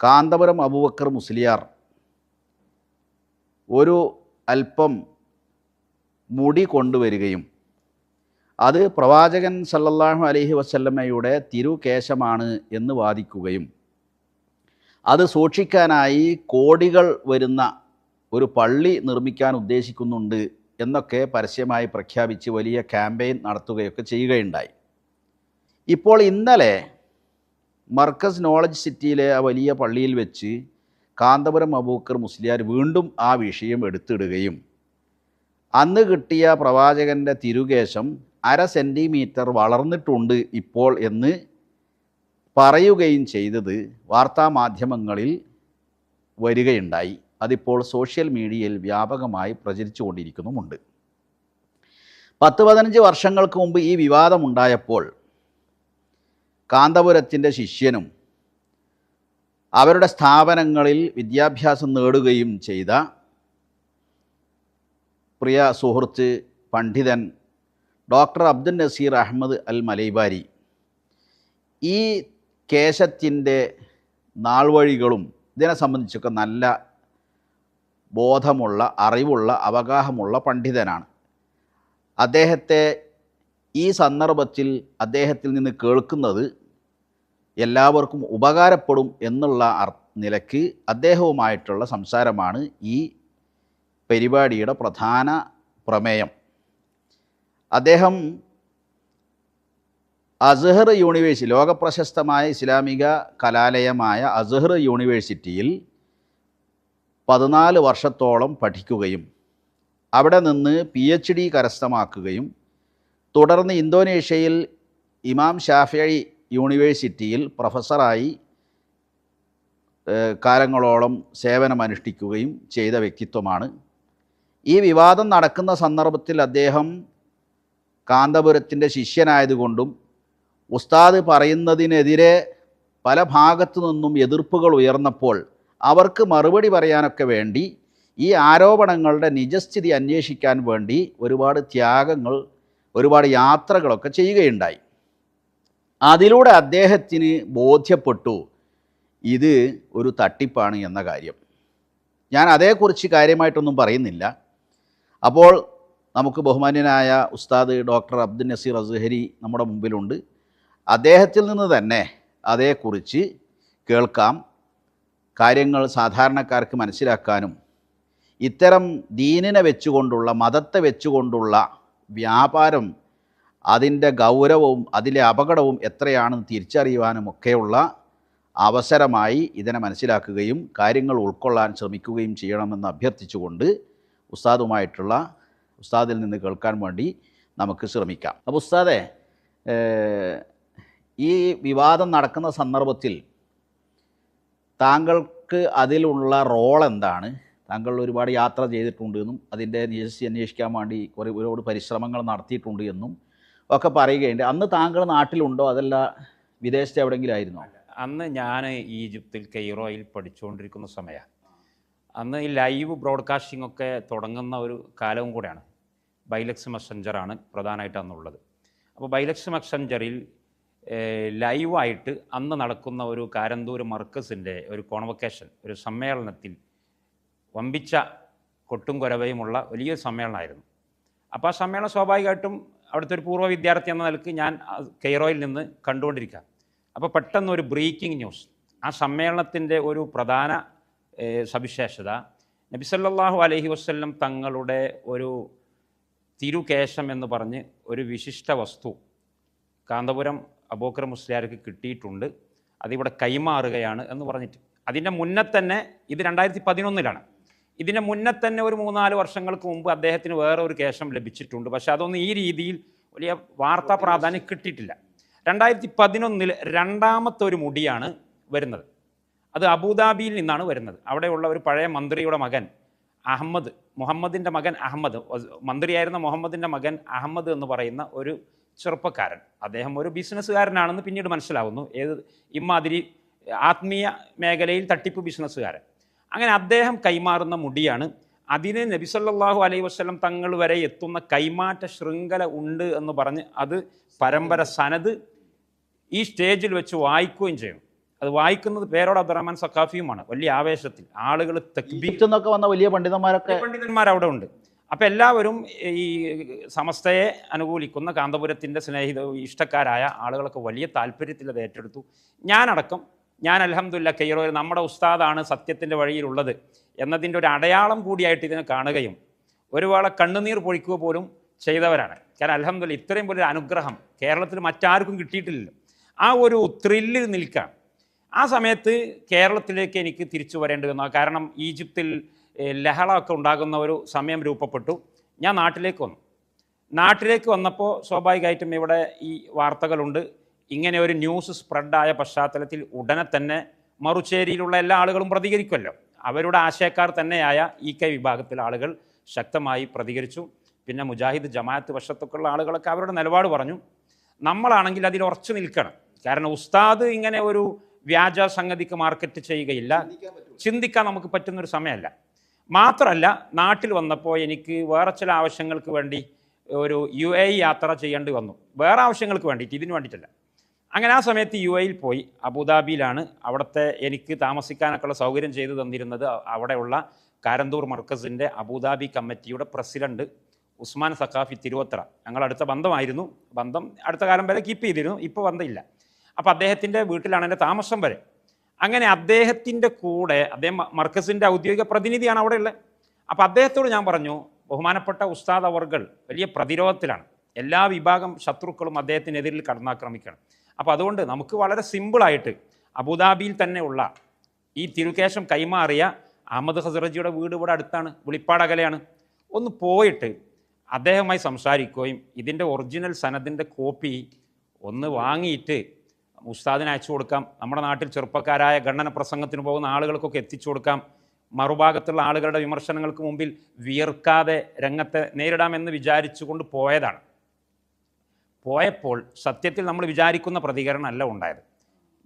കാന്തപുരം അബൂബക്കർ മുസ്ലിയാർ ഒരു അല്പം മുടി കൊണ്ടുവരികയും അത് പ്രവാചകൻ സല്ലല്ലാഹു അലഹി വസല്ലമ്മയുടെ തിരുകേശമാണ് എന്ന് വാദിക്കുകയും അത് സൂക്ഷിക്കാനായി കോടികൾ വരുന്ന ഒരു പള്ളി നിർമ്മിക്കാൻ ഉദ്ദേശിക്കുന്നുണ്ട് എന്നൊക്കെ പരസ്യമായി പ്രഖ്യാപിച്ച് വലിയ ക്യാമ്പയിൻ നടത്തുകയൊക്കെ ചെയ്യുകയുണ്ടായി. ഇപ്പോൾ ഇന്നലെ മർക്കസ് നോളജ് സിറ്റിയിലെ ആ വലിയ പള്ളിയിൽ വെച്ച് കാന്തപുരം അബൂക്കർ മുസ്ലിയാർ വീണ്ടും ആ വിഷയം എടുത്തിടുകയും അന്ന് കിട്ടിയ പ്രവാചകന്റെ തിരുകേശം അര സെന്റിമീറ്റർ വളർന്നിട്ടുണ്ട് ഇപ്പോൾ എന്ന് പറയുകയും ചെയ്തത് വാർത്താമാധ്യമങ്ങളിൽ വരികയുണ്ടായി. അതിപ്പോൾ സോഷ്യൽ മീഡിയയിൽ വ്യാപകമായി പ്രചരിച്ചു കൊണ്ടിരിക്കുന്നുമുണ്ട് പത്ത് പതിനഞ്ച് വർഷങ്ങൾക്ക് മുമ്പ് ഈ വിവാദമുണ്ടായപ്പോൾ കാന്തപുരത്തിന്റെ ശിഷ്യനും അവരുടെ സ്ഥാപനങ്ങളിൽ വിദ്യാഭ്യാസം നേടുകയും ചെയ്ത പ്രിയ സുഹൃത്ത് പണ്ഡിതൻ ഡോക്ടർ അബ്ദുൽ നസീർ അഹമ്മദ് അൽ മലൈബാരി ഈ കേശത്തിന്റെ നാൾവഴികളും ഇതിനെ സംബന്ധിച്ചൊക്കെ നല്ല ബോധമുള്ള അറിവുള്ള അവഗാഹമുള്ള പണ്ഡിതനാണ്. അദ്ദേഹത്തെ ഈ സന്ദർഭത്തിൽ അദ്ദേഹത്തിൽ നിന്ന് കേൾക്കുന്നത് എല്ലാവർക്കും ഉപകാരപ്പെടും എന്നുള്ള നിലയ്ക്ക് അദ്ദേഹവുമായിട്ടുള്ള സംസാരമാണ് ഈ പരിപാടിയുടെ പ്രധാന പ്രമേയം. അദ്ദേഹം അസഹർ യൂണിവേഴ്സിറ്റി ലോകപ്രശസ്തമായ ഇസ്ലാമിക കലാലയമായ അസഹർ യൂണിവേഴ്സിറ്റിയിൽ പതിനാല് വർഷത്തോളം പഠിക്കുകയും അവിടെ നിന്ന് പി എച്ച് ഡി കരസ്ഥമാക്കുകയും തുടർന്ന് ഇന്തോനേഷ്യയിൽ ഇമാം ഷാഫി യൂണിവേഴ്സിറ്റിയിൽ പ്രൊഫസറായി കാലങ്ങളോളം സേവനമനുഷ്ഠിക്കുകയും ചെയ്ത വ്യക്തിത്വമാണ്. ഈ വിവാദം നടക്കുന്ന സന്ദർഭത്തിൽ അദ്ദേഹം കാന്തപുരത്തിന്റെ ശിഷ്യനായതുകൊണ്ടും ഉസ്താദ് പറയുന്നതിനെതിരെ പല ഭാഗത്തു നിന്നും എതിർപ്പുകൾ ഉയർന്നപ്പോൾ അവർക്ക് മറുപടി പറയാനൊക്കെ വേണ്ടി ഈ ആരോപണങ്ങളുടെ നിജസ്ഥിതി അന്വേഷിക്കാൻ വേണ്ടി ഒരുപാട് ത്യാഗങ്ങൾ ഒരുപാട് യാത്രകളൊക്കെ ചെയ്യുകയുണ്ടായി. അതിലൂടെ അദ്ദേഹത്തിന് ബോധ്യപ്പെട്ടു. ഇത് ഒരു തട്ടിപ്പാണ് എന്ന കാര്യം. ഞാൻ അതേക്കുറിച്ച് കാര്യമായിട്ടൊന്നും പറയുന്നില്ല. അപ്പോൾ നമുക്ക് ബഹുമാന്യനായ ഉസ്താദ് ഡോക്ടർ അബ്ദുൽ നസീർ അസ്ഹരി നമ്മുടെ മുമ്പിലുണ്ട്. അദ്ദേഹത്തിൽ നിന്ന് തന്നെ അതേക്കുറിച്ച് കേൾക്കാം. കാര്യങ്ങൾ സാധാരണക്കാർക്ക് മനസ്സിലാക്കാനും ഇത്തരം ദീനിനെ വെച്ചുകൊണ്ടുള്ള മതത്തെ വെച്ചുകൊണ്ടുള്ള വ്യാപാരം അതിന്റെ ഗൗരവവും അതിലെ അപകടവും എത്രയാണെന്ന് തിരിച്ചറിയുവാനും ഒക്കെയുള്ള അവസരമായി ഇതിനെ മനസ്സിലാക്കുകയും കാര്യങ്ങൾ ഉൾക്കൊള്ളാൻ ശ്രമിക്കുകയും ചെയ്യണമെന്ന് അഭ്യർത്ഥിച്ചുകൊണ്ട് ഉസ്താദുമായിട്ടുള്ള ഉസ്താദിൽ നിന്ന് കേൾക്കാൻ വേണ്ടി നമുക്ക് ശ്രമിക്കാം. അപ്പോൾ ഉസ്താദെ ഈ വിവാദം നടക്കുന്ന സന്ദർഭത്തിൽ താങ്കൾക്ക് അതിലുള്ള റോൾ എന്താണ്? താങ്കൾ ഒരുപാട് യാത്ര ചെയ്തിട്ടുണ്ട് എന്നും അതിന്റെ നിജസ്ഥിതി അന്വേഷിക്കാൻ വേണ്ടി കുറേ ഒരുപാട് പരിശ്രമങ്ങൾ നടത്തിയിട്ടുണ്ട് എന്നും ഒക്കെ പറയുകയുണ്ട്. അന്ന് താങ്കൾ നാട്ടിലുണ്ടോ? അതല്ല വിദേശത്ത് എവിടെയെങ്കിലും ആയിരുന്നോ? അന്ന് ഞാൻ ഈജിപ്തിൽ കെയ്റോയിൽ പഠിച്ചുകൊണ്ടിരിക്കുന്ന സമയമാണ് അന്ന് ഈ ലൈവ് ബ്രോഡ്കാസ്റ്റിംഗ് ഒക്കെ തുടങ്ങുന്ന ഒരു കാലവും കൂടെയാണ്. ബൈലക്സ് മെസ്സഞ്ചറാണ് പ്രധാനമായിട്ട് അന്നുള്ളത്. അപ്പോൾ ബൈലക്സ് മെസ്സഞ്ചറിൽ ലൈവായിട്ട് അന്ന് നടക്കുന്ന ഒരു കാരന്തൂർ മർക്കസിന്റെ ഒരു കോൺവക്കേഷൻ ഒരു സമ്മേളനത്തിൽ വമ്പിച്ച കൊട്ടും കുരവയുമുള്ള വലിയൊരു സമ്മേളനമായിരുന്നു. അപ്പോൾ ആ സമ്മേളനം സ്വാഭാവികമായിട്ടും അവിടുത്തെ ഒരു പൂർവ വിദ്യാർത്ഥി എന്ന നിലയ്ക്ക് ഞാൻ കെയ്റോയിൽ നിന്ന് കണ്ടുകൊണ്ടിരിക്കുക അപ്പോൾ പെട്ടെന്ന് ഒരു ബ്രേക്കിംഗ് ന്യൂസ്. ആ സമ്മേളനത്തിന്റെ ഒരു പ്രധാന സവിശേഷത നബിസല്ലാഹു അലഹി വസ്ല്ലം തങ്ങളുടെ ഒരു തിരുകേശം എന്ന് പറഞ്ഞ് ഒരു വിശിഷ്ട വസ്തു കാന്തപുരം അബോക്കർ മുസ്ലിയാർക്ക് കിട്ടിയിട്ടുണ്ട്. അതിവിടെ കൈമാറുകയാണ് എന്ന് പറഞ്ഞിട്ട്. അതിന്റെ മുന്നേ തന്നെ ഇത് രണ്ടായിരത്തി പതിനൊന്നിലാണ്. ഇതിന്റെ മുന്നേ തന്നെ ഒരു മൂന്നാൽ വർഷങ്ങൾക്ക് മുമ്പ് അദ്ദേഹത്തിന് വേറെ ഒരു കേശം ലഭിച്ചിട്ടുണ്ട്. പക്ഷെ അതൊന്നും ഈ രീതിയിൽ വലിയ വാർത്താ പ്രാധാന്യം കിട്ടിയിട്ടില്ല. രണ്ടായിരത്തി പതിനൊന്നിൽ രണ്ടാമത്തെ ഒരു മുടിയാണ് വരുന്നത്. അത് അബുദാബിയിൽ നിന്നാണ് വരുന്നത്. അവിടെയുള്ള ഒരു പഴയ മന്ത്രിയുടെ മകൻ അഹമ്മദ് മുഹമ്മദിന്റെ മകൻ അഹമ്മദ് മന്ത്രിയായിരുന്ന മുഹമ്മദിന്റെ മകൻ അഹമ്മദ് എന്ന് പറയുന്ന ഒരു ചെറുപ്പക്കാരൻ. അദ്ദേഹം ഒരു ബിസിനസ്സുകാരനാണെന്ന് പിന്നീട് മനസ്സിലാവുന്നു. ഏത് ഇമാതിരി ആത്മീയ മേഖലയിൽ തട്ടിപ്പ് ബിസിനസ്സുകാരൻ. അങ്ങനെ അദ്ദേഹം കൈമാറുന്ന മുടിയാണ്. അതിന് നബിസല്ലാഹു അലൈഹി വസ്ലം തങ്ങൾ വരെ എത്തുന്ന കൈമാറ്റ ശൃംഖല ഉണ്ട് എന്ന് പറഞ്ഞ് അത് പരമ്പര സനത് ഈ സ്റ്റേജിൽ വെച്ച് വായിക്കുകയും ചെയ്യും. അത് വായിക്കുന്നത് പേരോട് അബ്ദുറഹ്മാൻ സഖാഫിയുമാണ്. വലിയ ആവേശത്തിൽ ആളുകൾ തെക്കിന്നൊക്കെ വന്ന വലിയ പണ്ഡിതന്മാരൊക്കെ പണ്ഡിതന്മാർ അവിടെ ഉണ്ട് അപ്പം എല്ലാവരും ഈ സമസ്തയെ അനുകൂലിക്കുന്ന കാന്തപുരത്തിന്റെ സ്നേഹിത ഇഷ്ടക്കാരായ ആളുകളൊക്കെ വലിയ താല്പര്യത്തിൽ അത് ഏറ്റെടുത്തു. ഞാനടക്കം ഞാൻ അലഹമില്ല കെയ്റോ നമ്മുടെ ഉസ്താദാണ് സത്യത്തിന്റെ വഴിയിലുള്ളത് എന്നതിന്റെ ഒരു അടയാളം കൂടിയായിട്ട് ഇതിനെ കാണുകയും ഒരുപാട് കണ്ണുനീർ പൊഴിക്കുക പോലും ചെയ്തവരാണ്. കാരണം അലഹമില്ല ഇത്രയും വലിയൊരു അനുഗ്രഹം കേരളത്തിൽ മറ്റാർക്കും കിട്ടിയിട്ടില്ലല്ലോ ആ ഒരു ത്രില്ലിൽ നിൽക്കാം. ആ സമയത്ത് കേരളത്തിലേക്ക് എനിക്ക് തിരിച്ചു വരേണ്ടി വന്നു. കാരണം ഈജിപ്തിൽ ലഹളമൊക്കെ ഉണ്ടാകുന്ന ഒരു സമയം രൂപപ്പെട്ടു. ഞാൻ നാട്ടിലേക്ക് വന്നു. നാട്ടിലേക്ക് വന്നപ്പോൾ സ്വാഭാവികമായിട്ടും ഇവിടെ ഈ വാർത്തകളുണ്ട്. ഇങ്ങനെ ഒരു ന്യൂസ് സ്പ്രെഡായ പശ്ചാത്തലത്തിൽ ഉടനെ തന്നെ മറുചേരിയിലുള്ള എല്ലാ ആളുകളും പ്രതികരിക്കുമല്ലോ. അവരുടെ ആശയക്കാർ തന്നെയായ ഇ കെ വിഭാഗത്തിലെ ആളുകൾ ശക്തമായി പ്രതികരിച്ചു. പിന്നെ മുജാഹിദ് ജമാഅത്ത് വശത്തൊക്കെയുള്ള ആളുകളൊക്കെ അവരുടെ നിലപാട് പറഞ്ഞു. നമ്മളാണെങ്കിൽ അതിൽ ഉറച്ചു നിൽക്കണം. കാരണം ഉസ്താദ് ഇങ്ങനെ ഒരു വ്യാജ സംഗതിക്ക് മാർക്കറ്റ് ചെയ്യുകയില്ല. ചിന്തിക്കാൻ നമുക്ക് പറ്റുന്നൊരു സമയമല്ല. മാത്രമല്ല നാട്ടിൽ വന്നപ്പോൾ എനിക്ക് വേറെ ചില ആവശ്യങ്ങൾക്ക് വേണ്ടി ഒരു യു എ യാത്ര ചെയ്യേണ്ടി വന്നു. വേറെ ആവശ്യങ്ങൾക്ക് വേണ്ടിയിട്ട് ഇതിന് വേണ്ടിയിട്ടല്ല. അങ്ങനെ ആ സമയത്ത് യു എയിൽ പോയി. അബുദാബിയിലാണ് അവിടുത്തെ എനിക്ക് താമസിക്കാനൊക്കെയുള്ള സൗകര്യം ചെയ്തു തന്നിരുന്നത് അവിടെയുള്ള കാരന്തൂർ മർക്കസിന്റെ അബുദാബി കമ്മിറ്റിയുടെ പ്രസിഡന്റ് ഉസ്മാൻ സഖാഫി തിരുവത്ര. ഞങ്ങൾ അടുത്ത ബന്ധമായിരുന്നു. ബന്ധം അടുത്ത കാലം വരെ കീപ്പ് ചെയ്തിരുന്നു. ഇപ്പോൾ ബന്ധമില്ല. അപ്പോൾ അദ്ദേഹത്തിന്റെ വീട്ടിലാണ് എന്റെ താമസം വരെ. അങ്ങനെ അദ്ദേഹത്തിന്റെ കൂടെ അദ്ദേഹം മർക്കസിന്റെ ഔദ്യോഗിക പ്രതിനിധിയാണ് അവിടെ ഉള്ളത് അപ്പോൾ അദ്ദേഹത്തോട് ഞാൻ പറഞ്ഞു ബഹുമാനപ്പെട്ട ഉസ്താദ് അവർകൾ വലിയ പ്രതിരോധത്തിലാണ്. എല്ലാ വിഭാഗം ശത്രുക്കളും അദ്ദേഹത്തിനെതിരിൽ കടന്നാക്രമിക്കണം. അപ്പോൾ അതുകൊണ്ട് നമുക്ക് വളരെ സിമ്പിളായിട്ട് അബുദാബിയിൽ തന്നെ ഉള്ള ഈ തിരുക്കേശം കൈമാറിയ അഹമ്മദ് ഹസറജിയുടെ വീട് ഇവിടെ അടുത്താണ് വിളിപ്പാട് അകലെയാണ്. ഒന്ന് പോയിട്ട് അദ്ദേഹവുമായി സംസാരിക്കുകയും ഇതിന്റെ ഒറിജിനൽ സനദിന്റെ കോപ്പി ഒന്ന് വാങ്ങിയിട്ട് ഉസ്താദിന് അയച്ചു കൊടുക്കാം. നമ്മുടെ നാട്ടിൽ ചെറുപ്പക്കാരായ ഗണ്ണന പ്രസംഗത്തിന് പോകുന്ന ആളുകൾക്കൊക്കെ എത്തിച്ചു കൊടുക്കാം. മറുഭാഗത്തുള്ള ആളുകളുടെ വിമർശനങ്ങൾക്ക് മുമ്പിൽ വിയർക്കാതെ രംഗത്തെ നേരിടാമെന്ന് വിചാരിച്ചുകൊണ്ട് പോയതാണ്. പോയപ്പോൾ സത്യത്തിൽ നമ്മൾ വിചാരിക്കുന്ന പ്രതികരണമല്ല ഉണ്ടായത്.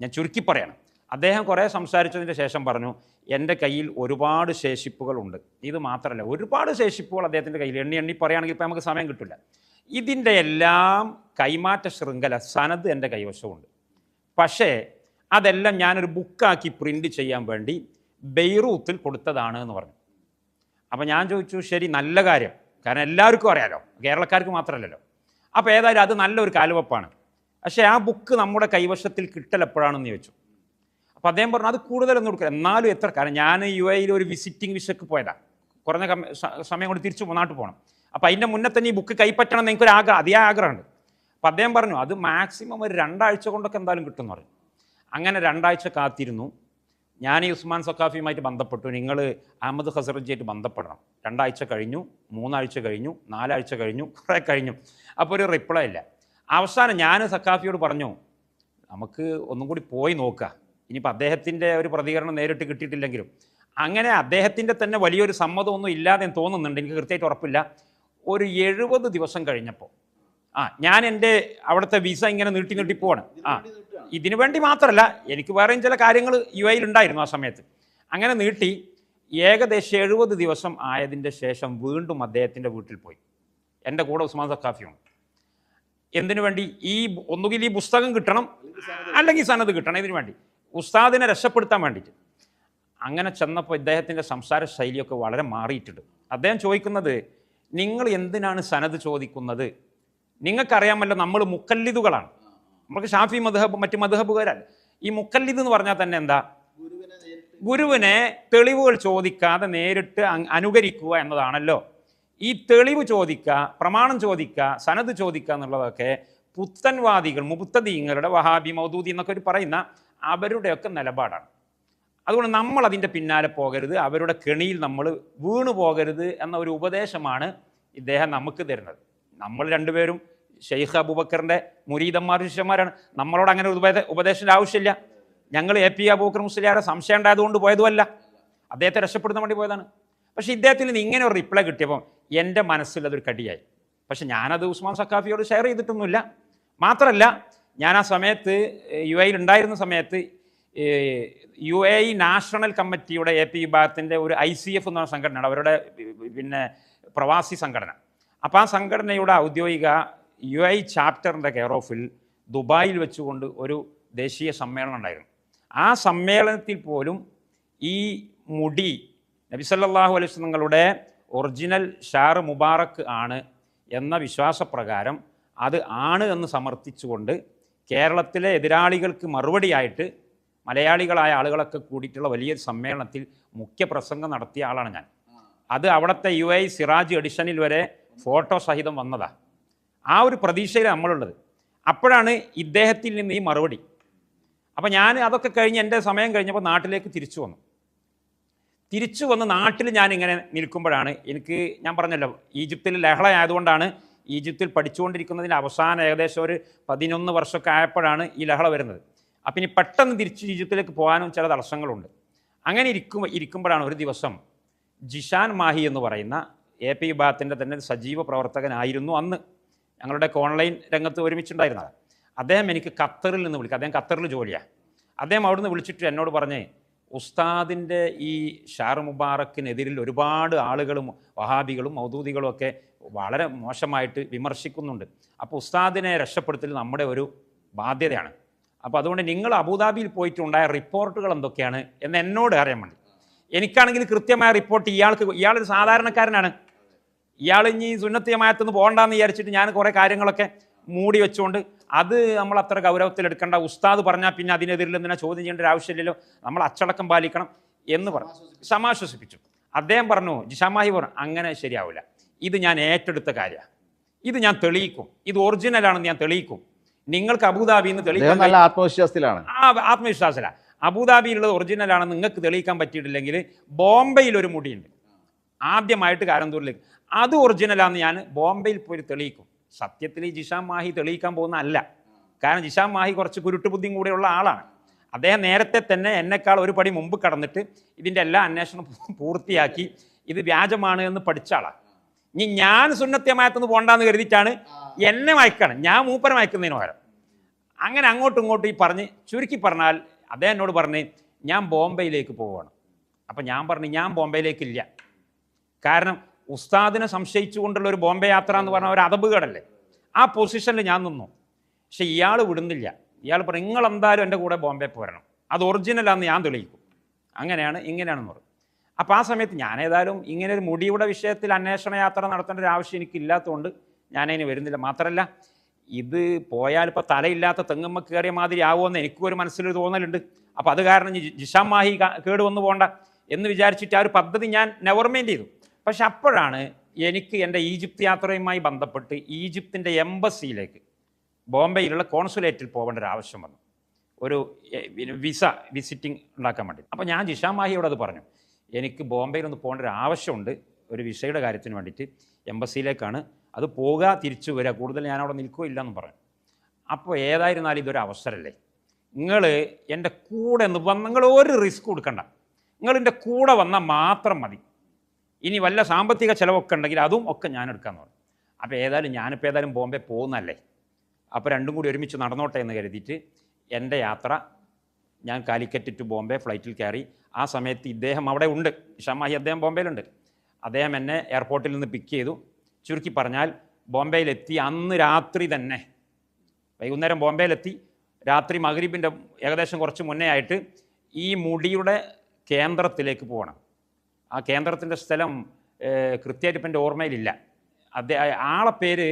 ഞാൻ ചുരുക്കി പറയണം. അദ്ദേഹം കുറേ സംസാരിച്ചതിന് ശേഷം പറഞ്ഞു എന്റെ കയ്യിൽ ഒരുപാട് ശേഷിപ്പുകളുണ്ട്. ഇത് മാത്രമല്ല ഒരുപാട് ശേഷിപ്പുകൾ അദ്ദേഹത്തിന്റെ കയ്യിൽ. എണ്ണി എണ്ണി പറയുകയാണെങ്കിൽ ഇപ്പോൾ നമുക്ക് സമയം കിട്ടില്ല. ഇതിന്റെ എല്ലാം കൈമാറ്റ ശൃംഖല സനത് എന്റെ കൈവശമുണ്ട്. പക്ഷേ അതെല്ലാം ഞാനൊരു ബുക്കാക്കി പ്രിന്റ് ചെയ്യാൻ വേണ്ടി ബെയ്റൂത്തിൽ കൊടുത്തതാണ് എന്ന് പറഞ്ഞു. അപ്പോൾ ഞാൻ ചോദിച്ചു ശരി നല്ല കാര്യം. കാരണം എല്ലാവർക്കും അറിയാലോ കേരളക്കാർക്ക് മാത്രമല്ലല്ലോ. അപ്പോൾ ഏതായാലും അത് നല്ലൊരു കാലുവപ്പാണ്. പക്ഷേ ആ ബുക്ക് നമ്മുടെ കൈവശത്തിൽ കിട്ടൽ എപ്പോഴാണെന്ന് ചോദിച്ചു. അപ്പോൾ അദ്ദേഹം പറഞ്ഞു അത് കൂടുതലൊന്നും കൊടുക്കുക എന്നാലും എത്ര കാരണം ഞാൻ യു എയിൽ ഒരു വിസിറ്റിംഗ് വിസക്ക് പോയതാണ് കുറഞ്ഞ സമയം കൊണ്ട് തിരിച്ചു നാട്ടിൽ പോകണം അപ്പോൾ അതിന്റെ മുന്നേ തന്നെ ഈ ബുക്ക് കൈപ്പറ്റണം എന്ന് എനിക്കൊരു ആഗ്രഹം അതിയായ ആഗ്രഹമുണ്ട്. അപ്പോൾ അദ്ദേഹം പറഞ്ഞു അത് മാക്സിമം ഒരു രണ്ടാഴ്ച കൊണ്ടൊക്കെ എന്തായാലും കിട്ടുമെന്ന് പറഞ്ഞു. അങ്ങനെ രണ്ടാഴ്ച കാത്തിരുന്നു. ഞാൻ ഈ ഉസ്മാൻ സക്കാഫിയുമായിട്ട് ബന്ധപ്പെട്ടു. നിങ്ങൾ അഹമ്മദ് ഹസറജിയായിട്ട് ബന്ധപ്പെടണം. രണ്ടാഴ്ച കഴിഞ്ഞു മൂന്നാഴ്ച കഴിഞ്ഞു നാലാഴ്ച കഴിഞ്ഞു കുറേ കഴിഞ്ഞു. അപ്പോൾ ഒരു റിപ്ലൈ ഇല്ല. അവസാനം ഞാൻ സക്കാഫിയോട് പറഞ്ഞു നമുക്ക് ഒന്നും കൂടി പോയി നോക്കുക ഇനിയിപ്പോൾ അദ്ദേഹത്തിന്റെ ഒരു പ്രതികരണം നേരിട്ട് കിട്ടിയിട്ടില്ലെങ്കിലും. അങ്ങനെ അദ്ദേഹത്തിന്റെ തന്നെ വലിയൊരു സമ്മതമൊന്നും ഇല്ലാതെ തോന്നുന്നുണ്ട്. എനിക്ക് കൃത്യമായിട്ട് ഉറപ്പില്ല. ഒരു എഴുപത് ദിവസം കഴിഞ്ഞപ്പോൾ ആ ഞാൻ എന്റെ അവിടുത്തെ വിസ ഇങ്ങനെ നീട്ടി നീട്ടി പോവാണ്. ആ ഇതിനു വേണ്ടി മാത്രമല്ല എനിക്ക് വേറെയും ചില കാര്യങ്ങൾ യു എയിൽ ഉണ്ടായിരുന്നു ആ സമയത്ത്. അങ്ങനെ നീട്ടി ഏകദേശം എഴുപത് ദിവസം ആയതിന്റെ ശേഷം വീണ്ടും അദ്ദേഹത്തിന്റെ വീട്ടിൽ പോയി. എന്റെ കൂടെ ഉസ്മാൻ സക്കാഫിയുണ്ട് എന്തിനു വേണ്ടി? ഈ ഒന്നുകിൽ ഈ പുസ്തകം കിട്ടണം അല്ലെങ്കിൽ സനത് കിട്ടണം ഇതിനു വേണ്ടി. ഉസ്താദിനെ രക്ഷപ്പെടുത്താൻ വേണ്ടിയിട്ട്. അങ്ങനെ ചെന്നപ്പോൾ ഇദ്ദേഹത്തിന്റെ സംസാര ശൈലിയൊക്കെ വളരെ മാറിയിട്ടുണ്ട്. അദ്ദേഹം ചോദിക്കുന്നത് നിങ്ങൾ എന്തിനാണ് സനത് ചോദിക്കുന്നത്? നിങ്ങൾക്കറിയാമല്ലോ നമ്മൾ മുക്കല്ലിദുകളാണ്. നമുക്ക് ഷാഫി മധുഹബ് മറ്റ് മധുഹബുകാരല്ല ഈ മുക്കല്ലിദ് എന്ന് പറഞ്ഞാൽ തന്നെ എന്താ? ഗുരുവിനെ തെളിവുകൾ ചോദിക്കാതെ നേരിട്ട് അനുകരിക്കുക എന്നതാണല്ലോ. ഈ തെളിവ് ചോദിക്കുക പ്രമാണം ചോദിക്കുക സനത് ചോദിക്കുക എന്നുള്ളതൊക്കെ പുത്തൻവാദികൾ മുബുത്തദീങ്ങളുടെ വഹാബി മൗദൂദി എന്നൊക്കെ ഒരു പറയുന്ന അവരുടെയൊക്കെ നിലപാടാണ്. അതുകൊണ്ട് നമ്മൾ അതിന്റെ പിന്നാലെ പോകരുത് അവരുടെ കെണിയിൽ നമ്മൾ വീണു പോകരുത് എന്ന ഒരു ഉപദേശമാണ് ഇദ്ദേഹം നമുക്ക് തരുന്നത്. നമ്മൾ രണ്ടുപേരും ഷെയ്ഖ് അബൂബക്കറിന്റെ മുരീദന്മാർ ശിഷ്യന്മാരാണ്. നമ്മളോട് അങ്ങനെ ഒരു ഉപദേ ആവശ്യമില്ല. ഞങ്ങൾ എ പി അബൂബക്കർ മുസ്ലിയാരെ സംശയം ഉണ്ടായതുകൊണ്ട് പോയതുമല്ല. അദ്ദേഹത്തെ രക്ഷപ്പെടുത്താൻ വേണ്ടി പോയതാണ്. പക്ഷേ ഇദ്ദേഹത്തിന് നിന്ന് ഇങ്ങനെ ഒരു റിപ്ലൈ കിട്ടിയപ്പോൾ എന്റെ മനസ്സിൽ അതൊരു കടിയായി. പക്ഷെ ഞാനത് ഉസ്മാൻ സക്കാഫിയോട് ഷെയർ ചെയ്തിട്ടൊന്നുമില്ല. മാത്രമല്ല ഞാൻ ആ സമയത്ത് യു എയിൽ ഉണ്ടായിരുന്ന സമയത്ത് യു എ നാഷണൽ കമ്മിറ്റിയുടെ എ പി വിഭാഗത്തിന്റെ ഒരു ഐ സി എഫ് എന്ന് പറഞ്ഞ സംഘടനയാണ് അവരുടെ പിന്നെ പ്രവാസി സംഘടന. അപ്പോൾ ആ സംഘടനയുടെ ഔദ്യോഗിക യു ഐ ചാപ്റ്ററിന്റെ കെയർ ഓഫിൽ ദുബായിൽ വെച്ചുകൊണ്ട് ഒരു ദേശീയ സമ്മേളനം ഉണ്ടായിരുന്നു. ആ സമ്മേളനത്തിൽ പോലും ഈ മുടി നബിസല്ലാഹു അലൈഹി വസല്ലങ്ങളുടെ ഒറിജിനൽ ഷാർ മുബാറക്ക് ആണ് എന്ന വിശ്വാസപ്രകാരം അത് ആണ് എന്ന് സമർത്ഥിച്ചുകൊണ്ട് കേരളത്തിലെ എതിരാളികൾക്ക് മറുപടിയായിട്ട് മലയാളികളായ ആളുകളൊക്കെ കൂടിയിട്ടുള്ള വലിയൊരു സമ്മേളനത്തിൽ മുഖ്യ പ്രസംഗം നടത്തിയ ആളാണ് ഞാൻ. അത് അവിടുത്തെ യു ഐ സിറാജ് എഡിഷനിൽ വരെ ഫോട്ടോ സഹിതം വന്നതാ. ആ ഒരു പ്രതീക്ഷയിൽ നമ്മളുള്ളത്. അപ്പോഴാണ് ഇദ്ദേഹത്തിൽ നിന്ന് ഈ മറുപടി. അപ്പോൾ ഞാൻ അതൊക്കെ കഴിഞ്ഞ് എന്റെ സമയം കഴിഞ്ഞപ്പോൾ നാട്ടിലേക്ക് തിരിച്ചു വന്നു. തിരിച്ചു വന്ന് നാട്ടിൽ ഞാൻ ഇങ്ങനെ നിൽക്കുമ്പോഴാണ് എനിക്ക് ഞാൻ പറഞ്ഞല്ലോ ഈജിപ്തിൽ ലഹള ആയതുകൊണ്ടാണ് ഈജിപ്തിൽ പഠിച്ചുകൊണ്ടിരിക്കുന്നതിന്റെ അവസാനം ഏകദേശം ഒരു പതിനൊന്ന് വർഷമൊക്കെ ആയപ്പോഴാണ് ഈ ലഹള വരുന്നത്. അപ്പം ഇനി പെട്ടെന്ന് തിരിച്ച് ഈജിപ്തിലേക്ക് പോകാനും ചില തടസ്സങ്ങളുണ്ട്. അങ്ങനെ ഇരിക്കുമ്പോൾ ഇരിക്കുമ്പോഴാണ് ഒരു ദിവസം ജിഷാൻ മാഹി എന്ന് പറയുന്ന എ പി വിഭാഗത്തിന്റെ തന്നെ സജീവ പ്രവർത്തകനായിരുന്നു അന്ന്. ഞങ്ങളുടെ ഓൺലൈൻ രംഗത്ത് ഒരുമിച്ചുണ്ടായിരുന്നത് അദ്ദേഹം എനിക്ക് ഖത്തറിൽ നിന്ന് വിളിക്കുക അദ്ദേഹം ഖത്തറിൽ ജോലിയാണ്. അദ്ദേഹം അവിടുന്ന് വിളിച്ചിട്ട് എന്നോട് പറഞ്ഞേ ഉസ്താദിന്റെ ഈ ഷാർ മുബാറക്കിനെതിരിൽ ഒരുപാട് ആളുകളും വഹാബികളും മൗദൂദികളും ഒക്കെ വളരെ മോശമായിട്ട് വിമർശിക്കുന്നുണ്ട്. അപ്പോൾ ഉസ്താദിനെ രക്ഷപ്പെടുത്തൽ നമ്മുടെ ഒരു ബാധ്യതയാണ്. അപ്പോൾ അതുകൊണ്ട് നിങ്ങൾ അബുദാബിയിൽ പോയിട്ടുണ്ടായ റിപ്പോർട്ടുകൾ എന്തൊക്കെയാണ് എന്ന് എന്നോട് അറിയാൻ വേണ്ടി. എനിക്കാണെങ്കിൽ കൃത്യമായ റിപ്പോർട്ട് ഇയാൾക്ക് ഇയാളൊരു സാധാരണക്കാരനാണ്. ഇയാൾ ഇനി സുന്നത്തിയമായത്തുനിന്ന് പോകണ്ടെന്ന് വിചാരിച്ചിട്ട് ഞാൻ കുറേ കാര്യങ്ങളൊക്കെ മൂടി വെച്ചുകൊണ്ട് അത് നമ്മൾ അത്ര ഗൗരവത്തിൽ എടുക്കേണ്ട ഉസ്താദ് പറഞ്ഞാൽ പിന്നെ അതിനെതിരിൽ എന്തിനാ ചോദ്യം ചെയ്യേണ്ട ഒരു ആവശ്യമില്ലല്ലോ. നമ്മൾ അച്ചടക്കം പാലിക്കണം എന്ന് പറഞ്ഞു. സമാശ്വസിപ്പിച്ചു. അദ്ദേഹം പറഞ്ഞു ജിഷാമാഹി പറഞ്ഞു അങ്ങനെ ശരിയാവില്ല. ഇത് ഞാൻ ഏറ്റെടുത്ത കാര്യമാണ്. ഇത് ഞാൻ തെളിയിക്കും. ഇത് ഒറിജിനലാണെന്ന് ഞാൻ തെളിയിക്കും. നിങ്ങൾക്ക് അബുദാബിന്ന് എന്ന് തെളിയിക്കാൻ നല്ല ആത്മവിശ്വാസത്തിലാണ്. ആ ആത്മവിശ്വാസത്തിലാണ് അബുദാബിയിലുള്ളത് ഒറിജിനലാണെന്ന് നിങ്ങൾക്ക് തെളിയിക്കാൻ പറ്റിയിട്ടില്ലെങ്കിൽ ബോംബെയിൽ ഒരു മുടിയുണ്ട്. ആദ്യമായിട്ട് കാരന്തൂരിലേക്ക്. അത് ഒറിജിനലാണെന്ന് ഞാൻ ബോംബെയിൽ പോയി തെളിയിക്കും. സത്യത്തിൽ ജിഷാം മാഹി തെളിയിക്കാൻ പോകുന്ന അല്ല. കാരണം ജിഷാം മാഹി കുറച്ച് കുരുട്ട് ബുദ്ധിയും കൂടെയുള്ള ആളാണ്. അദ്ദേഹം നേരത്തെ തന്നെ എന്നെക്കാൾ ഒരു പടി മുമ്പ് കടന്നിട്ട് ഇതിന്റെ എല്ലാ അന്വേഷണം പൂർത്തിയാക്കി ഇത് വ്യാജമാണ് എന്ന് പഠിച്ച ആളാണ്. ഇനി ഞാൻ സുന്നത്യമായത്തുനിന്ന് പോകണ്ടെന്ന് കരുതിയിട്ടാണ് എന്നെ മയക്കണം. ഞാൻ മൂപ്പരെ മയക്കുന്നതിന് പകരം. അങ്ങനെ അങ്ങോട്ടും ഇങ്ങോട്ടും ഈ പറഞ്ഞ് ചുരുക്കി പറഞ്ഞാൽ അദ്ദേഹം എന്നോട് പറഞ്ഞ് ഞാൻ ബോംബെയിലേക്ക് പോവുകയാണ്. അപ്പം ഞാൻ പറഞ്ഞു ഞാൻ ബോംബെയിലേക്കില്ല. കാരണം ഉസ്താദിനെ സംശയിച്ചുകൊണ്ടുള്ള ഒരു ബോംബെ യാത്ര എന്ന് പറഞ്ഞ ഒരു അതബുകേടല്ലേ ആ പൊസിഷനിൽ ഞാൻ നിന്നു. പക്ഷെ ഇയാൾ വിടുന്നില്ല. ഇയാൾ പറഞ്ഞു നിങ്ങൾ എന്തായാലും എന്റെ കൂടെ ബോംബെ പോരണം. അത് ഒറിജിനലാണെന്ന് ഞാൻ തെളിയിക്കും. അങ്ങനെയാണ് ഇങ്ങനെയാണെന്ന് പറഞ്ഞു അപ്പോൾ ആ സമയത്ത് ഞാൻ ഏതായാലും ഇങ്ങനെ ഒരു മുടിയുടെ വിഷയത്തിൽ അന്വേഷണ യാത്ര നടത്തേണ്ട ഒരു ആവശ്യം എനിക്കില്ലാത്തതുകൊണ്ട് ഞാനതിന് വരുന്നില്ല. മാത്രമല്ല ഇത് പോയാൽ ഇപ്പോൾ തലയില്ലാത്ത തെങ്ങുമ്മ കയറിയ മാതിരി ആവുമെന്ന് എനിക്കും ഒരു മനസ്സിലൊരു തോന്നലുണ്ട്. അപ്പോൾ അത് കാരണം ജിഷാം മാഹി കേടുവന്നു കേട് വന്നു പോകണ്ട എന്ന് വിചാരിച്ചിട്ട് ആ ഒരു പദ്ധതി ഞാൻ നെവർമെന്റ് ചെയ്തു. പക്ഷെ അപ്പോഴാണ് എനിക്ക് എന്റെ ഈജിപ്ത് യാത്രയുമായി ബന്ധപ്പെട്ട് ഈജിപ്തിന്റെ എംബസിയിലേക്ക് ബോംബെയിലുള്ള കോൺസുലേറ്റിൽ പോകേണ്ട ഒരു ആവശ്യം വന്നു. ഒരു വിസ വിസിറ്റിംഗ് ഉണ്ടാക്കാൻ വേണ്ടി. അപ്പോൾ ഞാൻ ജിഷാം മാഹിയോട് അത് പറഞ്ഞു. എനിക്ക് ബോംബെയിൽ ഒന്ന് പോകേണ്ട ഒരു ആവശ്യമുണ്ട്. ഒരു വിസയുടെ കാര്യത്തിന് വേണ്ടിയിട്ട് എംബസിയിലേക്കാണ്. അത് പോകുക തിരിച്ചു വരിക കൂടുതൽ ഞാൻ അവിടെ നിൽക്കുകയോ ഇല്ലയെന്ന് പറഞ്ഞു. അപ്പോൾ ഏതായിരുന്നാലും ഇതൊരു അവസരമല്ലേ? നിങ്ങൾ എന്റെ കൂടെ നിന്ന് വന്ന് നിങ്ങൾ ഒരു റിസ്ക് കൊടുക്കണ്ട. നിങ്ങൾ എന്റെ കൂടെ വന്നാൽ മാത്രം മതി. ഇനി വല്ല സാമ്പത്തിക ചിലവൊക്കെ ഉണ്ടെങ്കിൽ അതും ഒക്കെ ഞാൻ എടുക്കാമെന്ന് പറഞ്ഞു അപ്പോൾ ഏതായാലും ഞാനിപ്പോൾ ഏതായാലും ബോംബെ പോകുന്നല്ലേ അപ്പോൾ രണ്ടും കൂടി ഒരുമിച്ച് നടന്നോട്ടെ എന്ന് കരുതിയിട്ട് എന്റെ യാത്ര ഞാൻ കാലിക്കറ്റ് ടു ബോംബെ ഫ്ലൈറ്റിൽ കയറി. ആ സമയത്ത് ഇദ്ദേഹം അവിടെ ഉണ്ട്. ഷമാഹി അദ്ദേഹം ബോംബെയിലുണ്ട്. അദ്ദേഹം എന്നെ എയർപോർട്ടിൽ നിന്ന് പിക്ക് ചെയ്തു. ചുരുക്കി പറഞ്ഞാൽ ബോംബെയിലെത്തി അന്ന് രാത്രി തന്നെ. വൈകുന്നേരം ബോംബെയിലെത്തി. രാത്രി മഗ്രീബിന്റെ ഏകദേശം കുറച്ച് മുന്നേ ആയിട്ട് ഈ മുടിയുടെ കേന്ദ്രത്തിലേക്ക് പോകണം. ആ കേന്ദ്രത്തിന്റെ സ്ഥലം കൃത്യമായിട്ട് ഇപ്പം എന്റെ ഓർമ്മയിലില്ല. അദ്ദേഹം ആളെ പേര്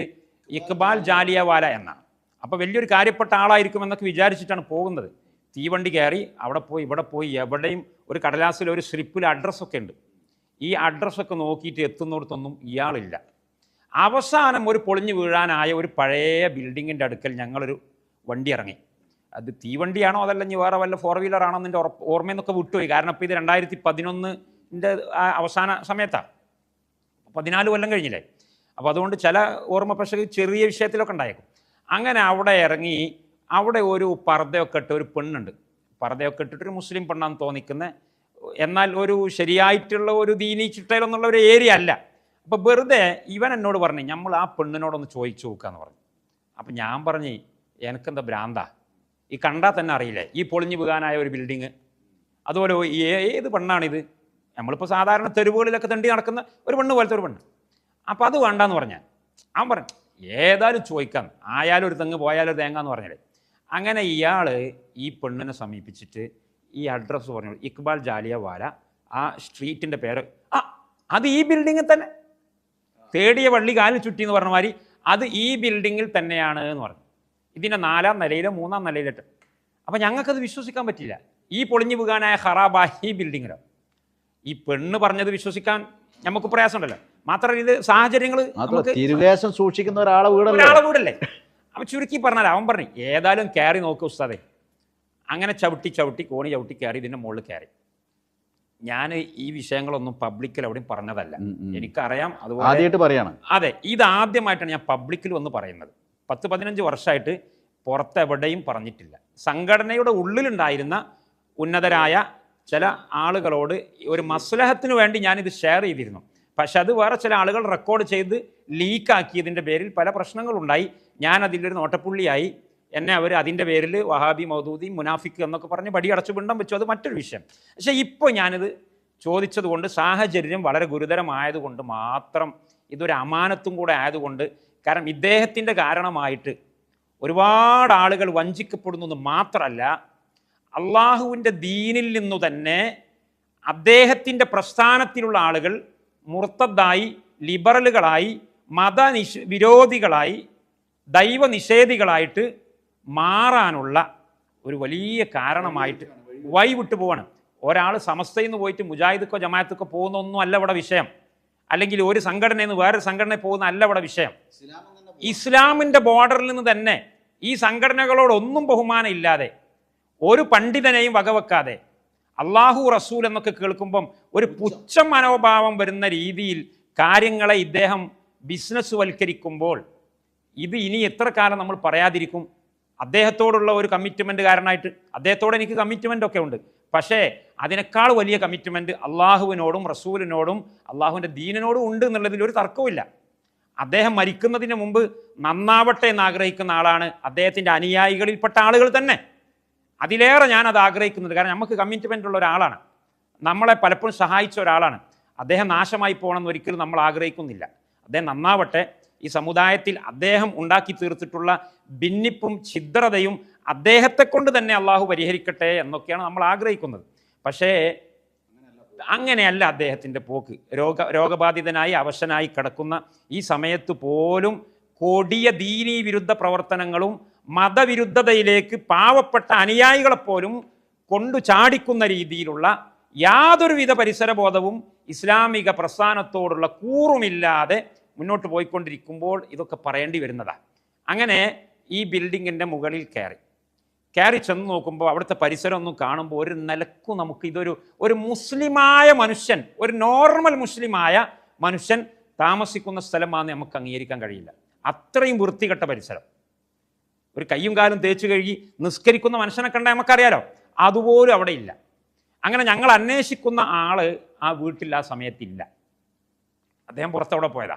ഇക്ബാൽ ജാലിയവാല എന്നാണ്. അപ്പോൾ വലിയൊരു കാര്യപ്പെട്ട ആളായിരിക്കും എന്നൊക്കെ വിചാരിച്ചിട്ടാണ് പോകുന്നത്. തീവണ്ടി കയറി അവിടെ പോയി ഇവിടെ പോയി എവിടെയും ഒരു കടലാസിൽ ഒരു സ്ലിപ്പിൽ അഡ്രസ്സൊക്കെ ഉണ്ട്. ഈ അഡ്രസ്സൊക്കെ നോക്കിയിട്ട് എത്തുന്നിടത്തൊന്നും ഇയാളില്ല. അവസാനം ഒരു പൊളിഞ്ഞു വീഴാനായ ഒരു പഴയ ബിൽഡിങ്ങിന്റെ അടുക്കൽ ഞങ്ങളൊരു വണ്ടി ഇറങ്ങി. അത് തീവണ്ടിയാണോ അതല്ല വേറെ വല്ല ഫോർ എന്നൊക്കെ ഉറപ്പ് ഓർമ്മയിൽ വിട്ടുപോയി. കാരണം ഇപ്പോൾ ഇത് രണ്ടായിരത്തി പതിനൊന്നിന്റെ അവസാന സമയത്താണ് പതിനാല് കൊല്ലം കഴിഞ്ഞില്ലേ? അപ്പോൾ അതുകൊണ്ട് ചില ഓർമ്മ ചെറിയ വിഷയത്തിലൊക്കെ ഉണ്ടായേക്കും. അങ്ങനെ അവിടെ ഇറങ്ങി അവിടെ ഒരു പർദ്ദയൊക്കെ ഇട്ട് ഒരു പെണ്ണുണ്ട്. പർദ്ദയൊക്കെ ഇട്ടിട്ട് ഒരു മുസ്ലിം പെണ്ണാന്ന് തോന്നിക്കുന്ന എന്നാൽ ഒരു ശരിയായിട്ടുള്ള ഒരു ദീനി ചിട്ടയിലൊന്നുള്ള ഒരു ഏരിയ അല്ല. അപ്പോൾ വെറുതെ ഇവൻ എന്നോട് പറഞ്ഞു നമ്മൾ ആ പെണ്ണിനോടൊന്ന് ചോദിച്ചു നോക്കാന്ന് പറഞ്ഞു. അപ്പം ഞാൻ പറഞ്ഞു എനിക്കെന്താ ഭ്രാന്താ? ഈ കണ്ടാൽ തന്നെ അറിയില്ലേ? ഈ പൊളിഞ്ഞു വീകാനായ ഒരു ബിൽഡിങ്. അതുപോലെ ഏത് പെണ്ണാണിത്? നമ്മളിപ്പോൾ സാധാരണ തെരുവുകളിലൊക്കെ തണ്ടി നടക്കുന്ന ഒരു പെണ്ണ് പോലത്തെ ഒരു പെണ്ണ്. അപ്പോൾ അത് വേണ്ടാന്ന് പറഞ്ഞാൽ അവൻ പറഞ്ഞു ഏതായാലും ചോദിക്കാം. ആയാലും ഒരു തെങ്ങ് പോയാലും ഒരു തേങ്ങ എന്ന് പറഞ്ഞാൽ അങ്ങനെ ഇയാൾ ഈ പെണ്ണിനെ സമീപിച്ചിട്ട് ഈ അഡ്രസ്സ് പറഞ്ഞു ഇക്ബാൽ ജാലിയ വാല. ആ സ്ട്രീറ്റിന്റെ പേര് ആ അത് ഈ ബിൽഡിങ്ങിൽ തന്നെ. തേടിയ വള്ളി കാലിൽ ചുറ്റി എന്ന് പറഞ്ഞ മാതിരി അത് ഈ ബിൽഡിങ്ങിൽ തന്നെയാണ് എന്ന് പറഞ്ഞു. ഇതിന്റെ നാലാം നിലയിലോ മൂന്നാം നിലയിലിട്ട് അപ്പം ഞങ്ങൾക്കത് വിശ്വസിക്കാൻ പറ്റില്ല ഈ പൊളിഞ്ഞു വീകാനായ ഹറാബാ ഈ ബിൽഡിങ്ങിലോ ഈ പെണ്ണ് പറഞ്ഞത് വിശ്വസിക്കാൻ നമുക്ക് പ്രയാസമുണ്ടല്ലോ. മാത്രമല്ല ഇത് സാഹചര്യങ്ങൾ തിരുവേശം സൂക്ഷിക്കുന്ന ഒരാളെ വീടല്ലേ? ഒരാളെ വീടല്ലേ? അവൻ ചുരുക്കി പറഞ്ഞാൽ അവൻ പറഞ്ഞു ഏതായാലും കയറി നോക്ക് ഉസ്താദേ. അങ്ങനെ ചവിട്ടി ചവിട്ടി കോണി ചവിട്ടി കയറി ഇതിന്റെ മുകളിൽ കയറി. ഞാൻ ഈ വിഷയങ്ങളൊന്നും പബ്ലിക്കിൽ എവിടെയും പറഞ്ഞതല്ല. എനിക്കറിയാം അതുപോലെ ആദ്യമായിട്ട് പറയാണ്. അതെ ഇത് ആദ്യമായിട്ടാണ് ഞാൻ പബ്ലിക്കിൽ വന്ന് പറയുന്നത്. പത്ത് പതിനഞ്ച് വർഷമായിട്ട് പുറത്തെവിടെയും പറഞ്ഞിട്ടില്ല. സംഘടനയുടെ ഉള്ളിലുണ്ടായിരുന്ന ഉന്നതരായ ചില ആളുകളോട് ഒരു മസ്ലഹത്തിന് വേണ്ടി ഞാനിത് ഷെയർ ചെയ്തിരുന്നു. പക്ഷെ അത് വേറെ ചില ആളുകൾ റെക്കോർഡ് ചെയ്ത് ലീക്കാക്കിയതിന്റെ പേരിൽ പല പ്രശ്നങ്ങളുണ്ടായി. ഞാൻ അതിലൊരു നോട്ടപ്പുള്ളിയായി. എന്നെ അവർ അതിന്റെ പേരിൽ വഹാബി മൗദൂദി മുനാഫിക്ക് എന്നൊക്കെ പറഞ്ഞ് പടി അടച്ചു പിണ്ടം വെച്ചു. അത് മറ്റൊരു വിഷയം. പക്ഷേ ഇപ്പോൾ ഞാനിത് ചോദിച്ചതുകൊണ്ട് സാഹചര്യം വളരെ ഗുരുതരമായതുകൊണ്ട് മാത്രം ഇതൊരു അമാനത്തും കൂടെ ആയതുകൊണ്ട് കാരണം ഇദ്ദേഹത്തിന്റെ കാരണമായിട്ട് ഒരുപാട് ആളുകൾ വഞ്ചിക്കപ്പെടുന്നു എന്ന് മാത്രമല്ല അള്ളാഹുവിന്റെ ദീനിൽ നിന്നു തന്നെ അദ്ദേഹത്തിന്റെ പ്രസ്ഥാനത്തിലുള്ള ആളുകൾ മുർത്തദ്ദായി ലിബറലുകളായി മതനിഷ് വിരോധികളായി ദൈവനിഷേധികളായിട്ട് മാറാനുള്ള ഒരു വലിയ കാരണമായിട്ട് വൈ വിട്ടു പോവാണ്. ഒരാൾ സമസ്തയിൽ നിന്ന് പോയിട്ട് മുജാഹിദക്കോ ജമാഅത്തക്കോ പോകുന്നൊന്നുമല്ല ഇവിടെ വിഷയം. അല്ലെങ്കിൽ ഒരു സംഘടനയിൽ നിന്ന് വേറൊരു സംഘടനയിൽ പോകുന്ന അല്ല ഇവിടെ വിഷയം. ഇസ്ലാമിന്റെ ബോർഡറിൽ നിന്ന് തന്നെ ഈ സംഘടനകളോടൊന്നും ബഹുമാനം ഇല്ലാതെ ഒരു പണ്ഡിതനെയും വകവെക്കാതെ അള്ളാഹു റസൂൽ എന്നൊക്കെ കേൾക്കുമ്പം ഒരു പുച്ഛ മനോഭാവം വരുന്ന രീതിയിൽ കാര്യങ്ങളെ ഇദ്ദേഹം ബിസിനസ് വൽക്കരിക്കുമ്പോൾ ഇത് ഇനി എത്ര കാലം നമ്മൾ പറയാതിരിക്കും? അദ്ദേഹത്തോടുള്ള ഒരു കമ്മിറ്റ്മെന്റ് കാരണമായിട്ട് അദ്ദേഹത്തോട് എനിക്ക് കമ്മിറ്റ്മെന്റ് ഒക്കെ ഉണ്ട്. പക്ഷേ അതിനേക്കാൾ വലിയ കമ്മിറ്റ്മെന്റ് അള്ളാഹുവിനോടും റസൂലിനോടും അള്ളാഹുവിന്റെ ദീനിനോടും ഉണ്ട് എന്നുള്ളതിൽ ഒരു തർക്കവുമില്ല. അദ്ദേഹം മരിക്കുന്നതിന് മുമ്പ് നന്നാവട്ടെ എന്ന് ആഗ്രഹിക്കുന്ന ആളാണ് അദ്ദേഹത്തിന്റെ അനുയായികളിൽപ്പെട്ട ആളുകൾ തന്നെ. അതിലേറെ ഞാനത് ആഗ്രഹിക്കുന്നത്. കാരണം നമുക്ക് കമ്മിറ്റ്മെന്റ് ഉള്ള ഒരാളാണ്. നമ്മളെ പലപ്പോഴും സഹായിച്ച ഒരാളാണ്. അദ്ദേഹം നാശമായി പോകണമെന്ന് ഒരിക്കലും നമ്മൾ ആഗ്രഹിക്കുന്നില്ല. അദ്ദേഹം നന്നാവട്ടെ. ഈ സമുദായത്തിൽ അദ്ദേഹം ഉണ്ടാക്കി തീർത്തിട്ടുള്ള ഭിന്നിപ്പും ഛിദ്രതയും അദ്ദേഹത്തെ കൊണ്ട് തന്നെ അള്ളാഹു പരിഹരിക്കട്ടെ എന്നൊക്കെയാണ് നമ്മൾ ആഗ്രഹിക്കുന്നത്. പക്ഷേ അങ്ങനെയല്ല അദ്ദേഹത്തിന്റെ പോക്ക്. രോഗ രോഗബാധിതനായി അവശനായി കിടക്കുന്ന ഈ സമയത്ത് പോലും കൊടിയ ദീനീ വിരുദ്ധ പ്രവർത്തനങ്ങളും മതവിരുദ്ധതയിലേക്ക് പാവപ്പെട്ട അനുയായികളെപ്പോലും കൊണ്ടു ചാടിക്കുന്ന രീതിയിലുള്ള യാതൊരുവിധ പരിസരബോധവും ഇസ്ലാമിക പ്രസ്ഥാനത്തോടുള്ള കൂറുമില്ലാതെ മുന്നോട്ട് പോയിക്കൊണ്ടിരിക്കുമ്പോൾ ഇതൊക്കെ പറയേണ്ടി വരുന്നതാണ് അങ്ങനെ ഈ ബിൽഡിങ്ങിന്റെ മുകളിൽ കയറി. കയറി ചെന്ന് നോക്കുമ്പോൾ അവിടുത്തെ പരിസരം ഒന്നും കാണുമ്പോൾ ഒരു നിലക്കും നമുക്ക് ഇതൊരു ഒരു മുസ്ലിമായ മനുഷ്യൻ ഒരു നോർമൽ മുസ്ലിമായ മനുഷ്യൻ താമസിക്കുന്ന സ്ഥലമാണെന്ന് നമുക്ക് അംഗീകരിക്കാൻ കഴിയില്ല. അത്രയും വൃത്തികെട്ട പരിസരം. ഒരു കയ്യും കാലും തേച്ച് കഴുകി നിസ്കരിക്കുന്ന മനുഷ്യനെ കണ്ടാൽ നമുക്കറിയാലോ. അതുപോലും അവിടെ ഇല്ല. അങ്ങനെ ഞങ്ങൾ അന്വേഷിക്കുന്ന ആൾ ആ വീട്ടിൽ ആ സമയത്തില്ല. അദ്ദേഹം പുറത്തവിടെ പോയതാ.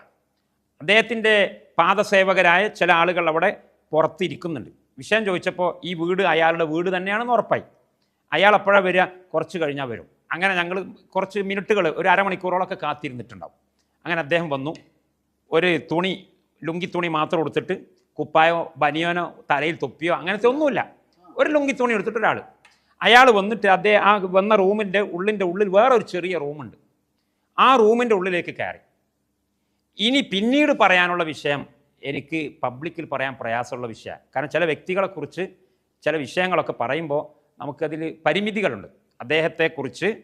അദ്ദേഹത്തിന്റെ പാദസേവകരായ ചില ആളുകൾ അവിടെ പുറത്തിരിക്കുന്നുണ്ട്. വിഷയം ചോദിച്ചപ്പോൾ ഈ വീട് അയാളുടെ വീട് തന്നെയാണെന്ന് ഉറപ്പായി. അയാൾ എപ്പോഴാണ് വരിക? കുറച്ച് കഴിഞ്ഞാൽ വരും. അങ്ങനെ ഞങ്ങൾ കുറച്ച് മിനിറ്റുകൾ ഒരു അരമണിക്കൂറോളൊക്കെ കാത്തിരുന്നിട്ടുണ്ടാവും. അങ്ങനെ അദ്ദേഹം വന്നു. ഒരു തുണി ലുങ്കി തുണി മാത്രം എടുത്തിട്ട് കുപ്പായോ ബനിയോനോ തലയിൽ തൊപ്പിയോ അങ്ങനത്തെ ഒന്നുമില്ല. ഒരു ലുങ്കി തുണി എടുത്തിട്ട് ഒരാൾ അയാൾ വന്നിട്ട് അദ്ദേഹം ആ വന്ന റൂമിന്റെ ഉള്ളിന്റെ ഉള്ളിൽ വേറെ ഒരു ചെറിയ റൂമുണ്ട്. ആ റൂമിന്റെ ഉള്ളിലേക്ക് കയറി. ഇനി പിന്നീട് പറയാനുള്ള വിഷയം എനിക്ക് പബ്ലിക്കിൽ പറയാൻ പ്രയാസമുള്ള വിഷയമാണ്. കാരണം ചില വ്യക്തികളെക്കുറിച്ച് ചില വിഷയങ്ങളൊക്കെ പറയുമ്പോൾ നമുക്കതിൽ പരിമിതികളുണ്ട്. അദ്ദേഹത്തെക്കുറിച്ച്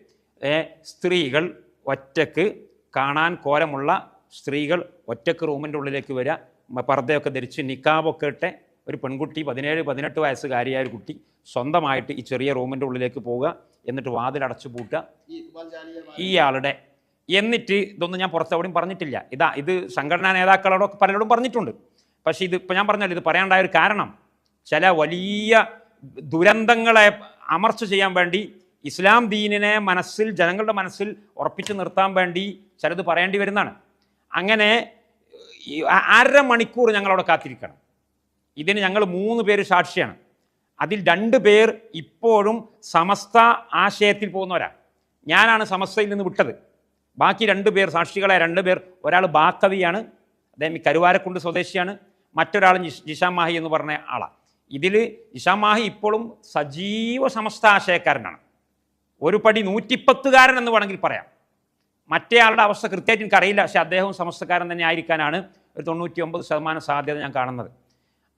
സ്ത്രീകൾ ഒറ്റയ്ക്ക് കാണാൻ കോരമുള്ള സ്ത്രീകൾ ഒറ്റയ്ക്ക് റൂമിന്റെ ഉള്ളിലേക്ക് വരിക പർദ്ദയൊക്കെ ധരിച്ച് നിക്കാബൊക്കെ ഇട്ട് ഒരു പെൺകുട്ടി പതിനേഴ് പതിനെട്ട് വയസ്സുകാരിയായ ഒരു കുട്ടി സ്വന്തമായിട്ട് ഈ ചെറിയ റൂമിന്റെ ഉള്ളിലേക്ക് പോവുക എന്നിട്ട് വാതിലടച്ചു പൂട്ടുക. ഇയാളുടെ എന്നിട്ട് ഇതൊന്നും ഞാൻ പുറത്തെവിടെയും പറഞ്ഞിട്ടില്ല. ഇതാ ഇത് സംഘടനാ നേതാക്കളോടൊക്കെ പലരോടും പറഞ്ഞിട്ടുണ്ട്. പക്ഷേ ഇത് ഇപ്പം ഞാൻ പറഞ്ഞല്ലോ ഇത് പറയാണ്ടായ ഒരു കാരണം. ചില വലിയ ദുരന്തങ്ങളെ അമർച്ച ചെയ്യാൻ വേണ്ടി ഇസ്ലാം ദീനിനെ മനസ്സിൽ ജനങ്ങളുടെ മനസ്സിൽ ഉറപ്പിച്ചു നിർത്താൻ വേണ്ടി ചിലത് പറയേണ്ടി വരുന്നതാണ്. അങ്ങനെ ഈ അരമണിക്കൂർ ഞങ്ങളവിടെ കാത്തിരിക്കണം. ഇതിന് ഞങ്ങൾ മൂന്ന് പേര് സാക്ഷിയാണ്. അതിൽ രണ്ട് പേർ ഇപ്പോഴും സമസ്ത ആശയത്തിൽ പോകുന്നവരാണ് ഞാനാണ് സമസ്തയിൽ നിന്ന് വിട്ടത്. ബാക്കി രണ്ട് പേർ സാക്ഷികളെ രണ്ട് പേർ ഒരാൾ ബാത്തവിയാണ് അദ്ദേഹം ഈ കരുവാരക്കുണ്ട് സ്വദേശിയാണ് മറ്റൊരാൾ നിഷാമാഹി മാഹി എന്ന് പറഞ്ഞ ആളാണ് ഇതിൽ നിഷാം മാഹി ഇപ്പോഴും സജീവ സമസ്ത ആശയക്കാരനാണ്. ഒരു പടി നൂറ്റിപ്പത്തുകാരൻ എന്ന് വേണമെങ്കിൽ പറയാം. മറ്റേയാളുടെ അവസ്ഥ കൃത്യമായിട്ട് എനിക്കറിയില്ല. പക്ഷേ അദ്ദേഹവും സമസ്തക്കാരൻ തന്നെ ആയിരിക്കാനാണ് ഒരു തൊണ്ണൂറ്റി ഒമ്പത് ശതമാനം സാധ്യത ഞാൻ കാണുന്നത്.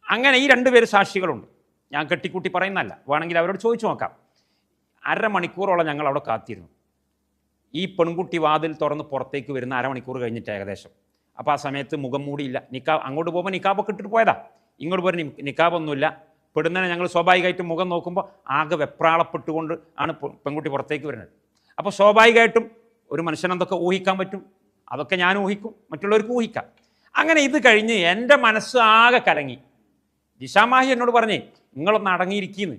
അങ്ങനെ ഈ രണ്ട് പേര് സാക്ഷികളുണ്ട്. ഞാൻ കെട്ടിക്കൂട്ടി പറയുന്നതല്ല. വേണമെങ്കിൽ അവരോട് ചോദിച്ചു നോക്കാം. അരമണിക്കൂറോളം ഞങ്ങൾ അവിടെ കാത്തിരുന്നു. ഈ പെൺകുട്ടി വാതിൽ തുറന്ന് പുറത്തേക്ക് വരുന്ന അരമണിക്കൂർ കഴിഞ്ഞിട്ട് ഏകദേശം. അപ്പോൾ ആ സമയത്ത് മുഖം മൂടിയില്ല. നിക്കാ അങ്ങോട്ട് പോകുമ്പോൾ നിക്കാബൊക്കെ ഇട്ടിട്ട് പോയതാ. ഇങ്ങോട്ട് പോയി നിക്കാബൊന്നുമില്ല പെടുന്നതിനെ ഞങ്ങൾ സ്വാഭാവികമായിട്ടും മുഖം നോക്കുമ്പോൾ ആകെ വെപ്രാളപ്പെട്ടുകൊണ്ട് ആണ് പെൺകുട്ടി പുറത്തേക്ക് വരുന്നത്. അപ്പോൾ സ്വാഭാവികമായിട്ടും ഒരു മനുഷ്യനെന്തൊക്കെ ഊഹിക്കാൻ പറ്റും? അതൊക്കെ ഞാൻ ഊഹിക്കും. മറ്റുള്ളവർക്ക് ഊഹിക്കാം. അങ്ങനെ ഇത് കഴിഞ്ഞ് എന്റെ മനസ്സ് ആകെ കലങ്ങി. ദിശാമാഹി എന്നോട് പറഞ്ഞേ നിങ്ങളൊന്ന് അടങ്ങിയിരിക്കുന്നു.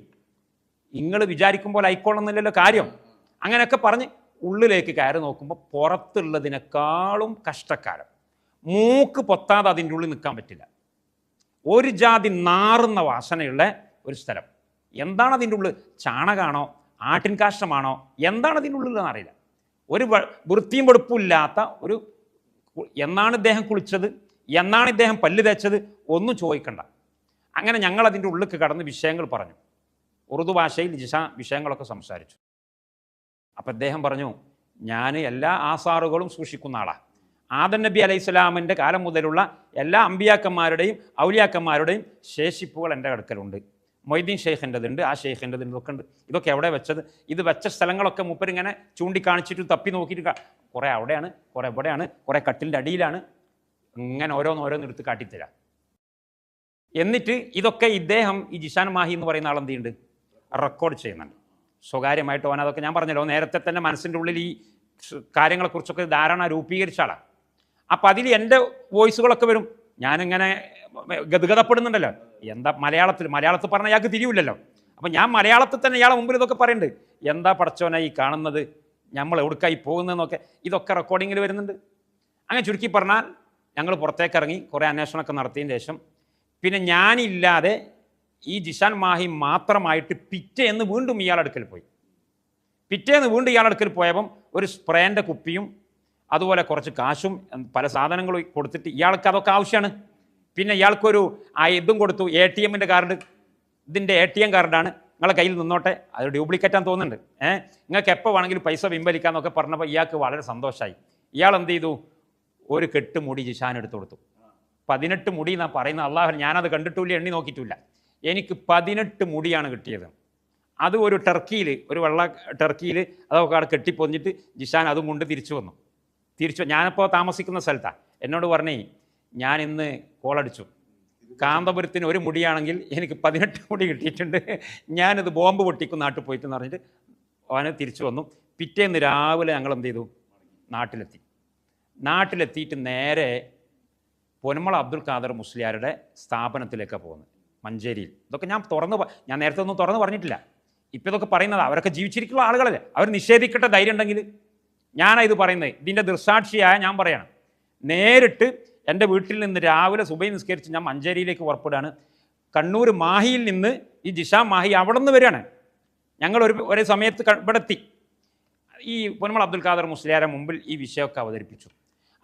നിങ്ങൾ വിചാരിക്കുമ്പോൾ ആയിക്കോളുന്നില്ലല്ലോ കാര്യം. അങ്ങനെയൊക്കെ പറഞ്ഞ് ഉള്ളിലേക്ക് കയറി നോക്കുമ്പോൾ പുറത്തുള്ളതിനേക്കാളും കഷ്ടക്കാരം മൂക്ക് പൊത്താതെ അതിന്റെ ഉള്ളിൽ നിൽക്കാൻ പറ്റില്ല. ഒരു ജാതി നാറുന്ന വാസനയുള്ള ഒരു സ്ഥലം. എന്താണ് അതിന്റെ ഉള്ളിൽ? ചാണകമാണോ? ആട്ടിൻ കാഷ്ടമാണോ എന്താണ് അതിന്റെ ഉള്ളിൽ എന്നറിയില്ല ഒരു വൃത്തിയും വെടുപ്പും ഇല്ലാത്ത ഒരു എന്നാണ് ഇദ്ദേഹം കുളിച്ചത് എന്നാണ് ഇദ്ദേഹം പല്ല് തേച്ചത് ഒന്നും ചോദിക്കണ്ട. അങ്ങനെ ഞങ്ങൾ അതിന്റെ ഉള്ളിൽ കടന്ന് വിഷയങ്ങൾ പറഞ്ഞു. ഉറുദു ഭാഷയിൽ ജിഷ വിഷയങ്ങളൊക്കെ സംസാരിച്ചു. അപ്പം അദ്ദേഹം പറഞ്ഞു ഞാൻ എല്ലാ ആസാറുകളും സൂക്ഷിക്കുന്ന ആളാണ് ആദൻ നബി അലൈഹി സ്വലാമിന്റെ കാലം മുതലുള്ള എല്ലാ അമ്പിയാക്കന്മാരുടെയും ഔലിയാക്കന്മാരുടെയും ശേഷിപ്പുകൾ എന്റെ അടുക്കലുണ്ട്. മൊയ്തീൻ ഷെയ്ഖിന്റെതുണ്ട് ആ ഷെയ്ഖിന്റെതുണ്ട് ഇതൊക്കെ ഉണ്ട്. ഇതൊക്കെ എവിടെ വെച്ചത്? ഇത് വെച്ച സ്ഥലങ്ങളൊക്കെ മൂപ്പരിങ്ങനെ ചൂണ്ടിക്കാണിച്ചിട്ട് തപ്പി നോക്കിയിട്ട് കുറേ അവിടെയാണ് കുറേ ഇവിടെയാണ് കുറേ കട്ടിലിന്റെ അടിയിലാണ്. ഇങ്ങനെ ഓരോന്നോരോന്ന് ഓരോന്ന് എടുത്ത് കാട്ടിത്തരാം. എന്നിട്ട് ഇതൊക്കെ ഇദ്ദേഹം ഈ ജിഷാൻ മാഹി എന്ന് പറയുന്ന ആൾ എന്ത് ചെയ്യുന്നുണ്ട്? റെക്കോർഡ് ചെയ്യുന്നുണ്ട്. സ്വകാര്യമായിട്ട് ഓൻ അതൊക്കെ ഞാൻ പറഞ്ഞല്ലോ നേരത്തെ തന്നെ മനസ്സിന്റെ ഉള്ളിൽ ഈ കാര്യങ്ങളെക്കുറിച്ചൊക്കെ ധാരണ രൂപീകരിച്ച ആളാണ് അപ്പം അതിൽ എന്റെ വോയിസുകളൊക്കെ വരും. ഞാനിങ്ങനെ ഗതഗതപ്പെടുന്നുണ്ടല്ലോ എന്താ മലയാളത്തിൽ മലയാളത്തിൽ പറഞ്ഞാൽ ഇയാൾക്ക് തിരിവില്ലല്ലോ. അപ്പം ഞാൻ മലയാളത്തിൽ തന്നെ ഇയാളെ മുമ്പിൽ ഇതൊക്കെ പറയുന്നുണ്ട് എന്താ പടച്ചോനെ ഈ കാണുന്നത്? നമ്മൾ എവിടുക്കായി പോകുന്നതെന്നൊക്കെ ഇതൊക്കെ റെക്കോർഡിങ്ങിൽ വരുന്നുണ്ട്. അങ്ങനെ ചുരുക്കി പറഞ്ഞാൽ ഞങ്ങൾ പുറത്തേക്ക് ഇറങ്ങി കുറേ അന്വേഷണമൊക്കെ നടത്തിയതിന് ശേഷം പിന്നെ ഞാനില്ലാതെ ഈ ജിഷാൻ മാഹി മാത്രമായിട്ട് പിറ്റേന്ന് വീണ്ടും ഇയാളടുക്കൽ പോയി. പിറ്റേന്ന് വീണ്ടും ഇയാളടുക്കൽ പോയപ്പം ഒരു സ്പ്രേന്റെ കുപ്പിയും അതുപോലെ കുറച്ച് കാശും പല സാധനങ്ങളും കൊടുത്തിട്ട് ഇയാൾക്ക് അതൊക്കെ ആവശ്യമാണ് പിന്നെ ഇയാൾക്കൊരു ആ ഇതും കൊടുത്തു. എ ടി എമ്മിന്റെ കാർഡ് ഇതിന്റെ എ ടി എം കാർഡാണ്. നിങ്ങളെ കയ്യിൽ നിന്നോട്ടെ. അത് ഡ്യൂപ്ലിക്കേറ്റ് ആണെന്ന് തോന്നുന്നുണ്ട്. ഏഹ് നിങ്ങൾക്ക് എപ്പോൾ വേണമെങ്കിലും പൈസ പിൻവലിക്കാന്നൊക്കെ പറഞ്ഞപ്പോൾ ഇയാൾക്ക് വളരെ സന്തോഷമായി ഇയാൾ എന്ത് ചെയ്തു? ഒരു കെട്ട് മുടി ജിഷാൻ എടുത്തു കൊടുത്തു. പതിനെട്ട് മുടി എന്നാ പറയുന്ന അള്ളാഹു ഞാനത് കണ്ടിട്ടില്ല എണ്ണി നോക്കിയിട്ടില്ല. എനിക്ക് പതിനെട്ട് മുടിയാണ് കിട്ടിയത്. അത് ഒരു ടർക്കിയിൽ ഒരു വെള്ള ടർക്കിയിൽ അതൊക്കെ അവിടെ കെട്ടിപ്പൊന്നിട്ട് ജിഷാൻ അതും കൊണ്ട് തിരിച്ചു വന്നു. തിരിച്ചു ഞാനിപ്പോൾ താമസിക്കുന്ന സ്ഥലത്താണ് എന്നോട് പറഞ്ഞേ ഞാൻ ഇന്ന് കോളടിച്ചു കാന്തപുരത്തിന് ഒരു മുടിയാണെങ്കിൽ എനിക്ക് പതിനെട്ട് മുടി കിട്ടിയിട്ടുണ്ട്. ഞാനിത് ബോംബ് പൊട്ടിക്കും നാട്ടിൽ പോയിട്ടെന്ന് പറഞ്ഞിട്ട് അവനെ തിരിച്ചു വന്നു. പിറ്റേന്ന് രാവിലെ ഞങ്ങൾ എന്ത് ചെയ്തു? നാട്ടിലെത്തി. നാട്ടിലെത്തിയിട്ട് നേരെ പൊന്മള അബ്ദുൽ ഖാദർ മുസ്ലിയാരുടെ സ്ഥാപനത്തിലേക്ക് പോകുന്നത്. മഞ്ചേരിയിൽ. ഇതൊക്കെ ഞാൻ തുറന്ന് ഞാൻ നേരത്തെ ഒന്നും തുറന്ന് പറഞ്ഞിട്ടില്ല. ഇപ്പം ഇതൊക്കെ പറയുന്നത് അവരൊക്കെ ജീവിച്ചിരിക്കുന്ന ആളുകളല്ലേ. അവർ നിഷേധിക്കട്ടെ ധൈര്യം ഉണ്ടെങ്കിൽ. ഞാനാ ഇത് പറയുന്നത് ഇതിന്റെ ദൃസാക്ഷിയായ ഞാൻ പറയണം. നേരിട്ട് എന്റെ വീട്ടിൽ നിന്ന് രാവിലെ സുബൈ നിസ്കരിച്ച് ഞാൻ മഞ്ചേരിയിലേക്ക് പുറപ്പെടുകയാണ്. കണ്ണൂർ മാഹിയിൽ നിന്ന് ഈ ജിഷാ മാഹി അവിടെ നിന്ന് വരികയാണ്. ഞങ്ങൾ ഒരു ഒരേ സമയത്ത് ഇവിടെ എത്തി ഈ പൊന്മൾ അബ്ദുൽ ഖാദർ മുസ്ലിയാരെ മുമ്പിൽ ഈ വിഷയമൊക്കെ അവതരിപ്പിച്ചു.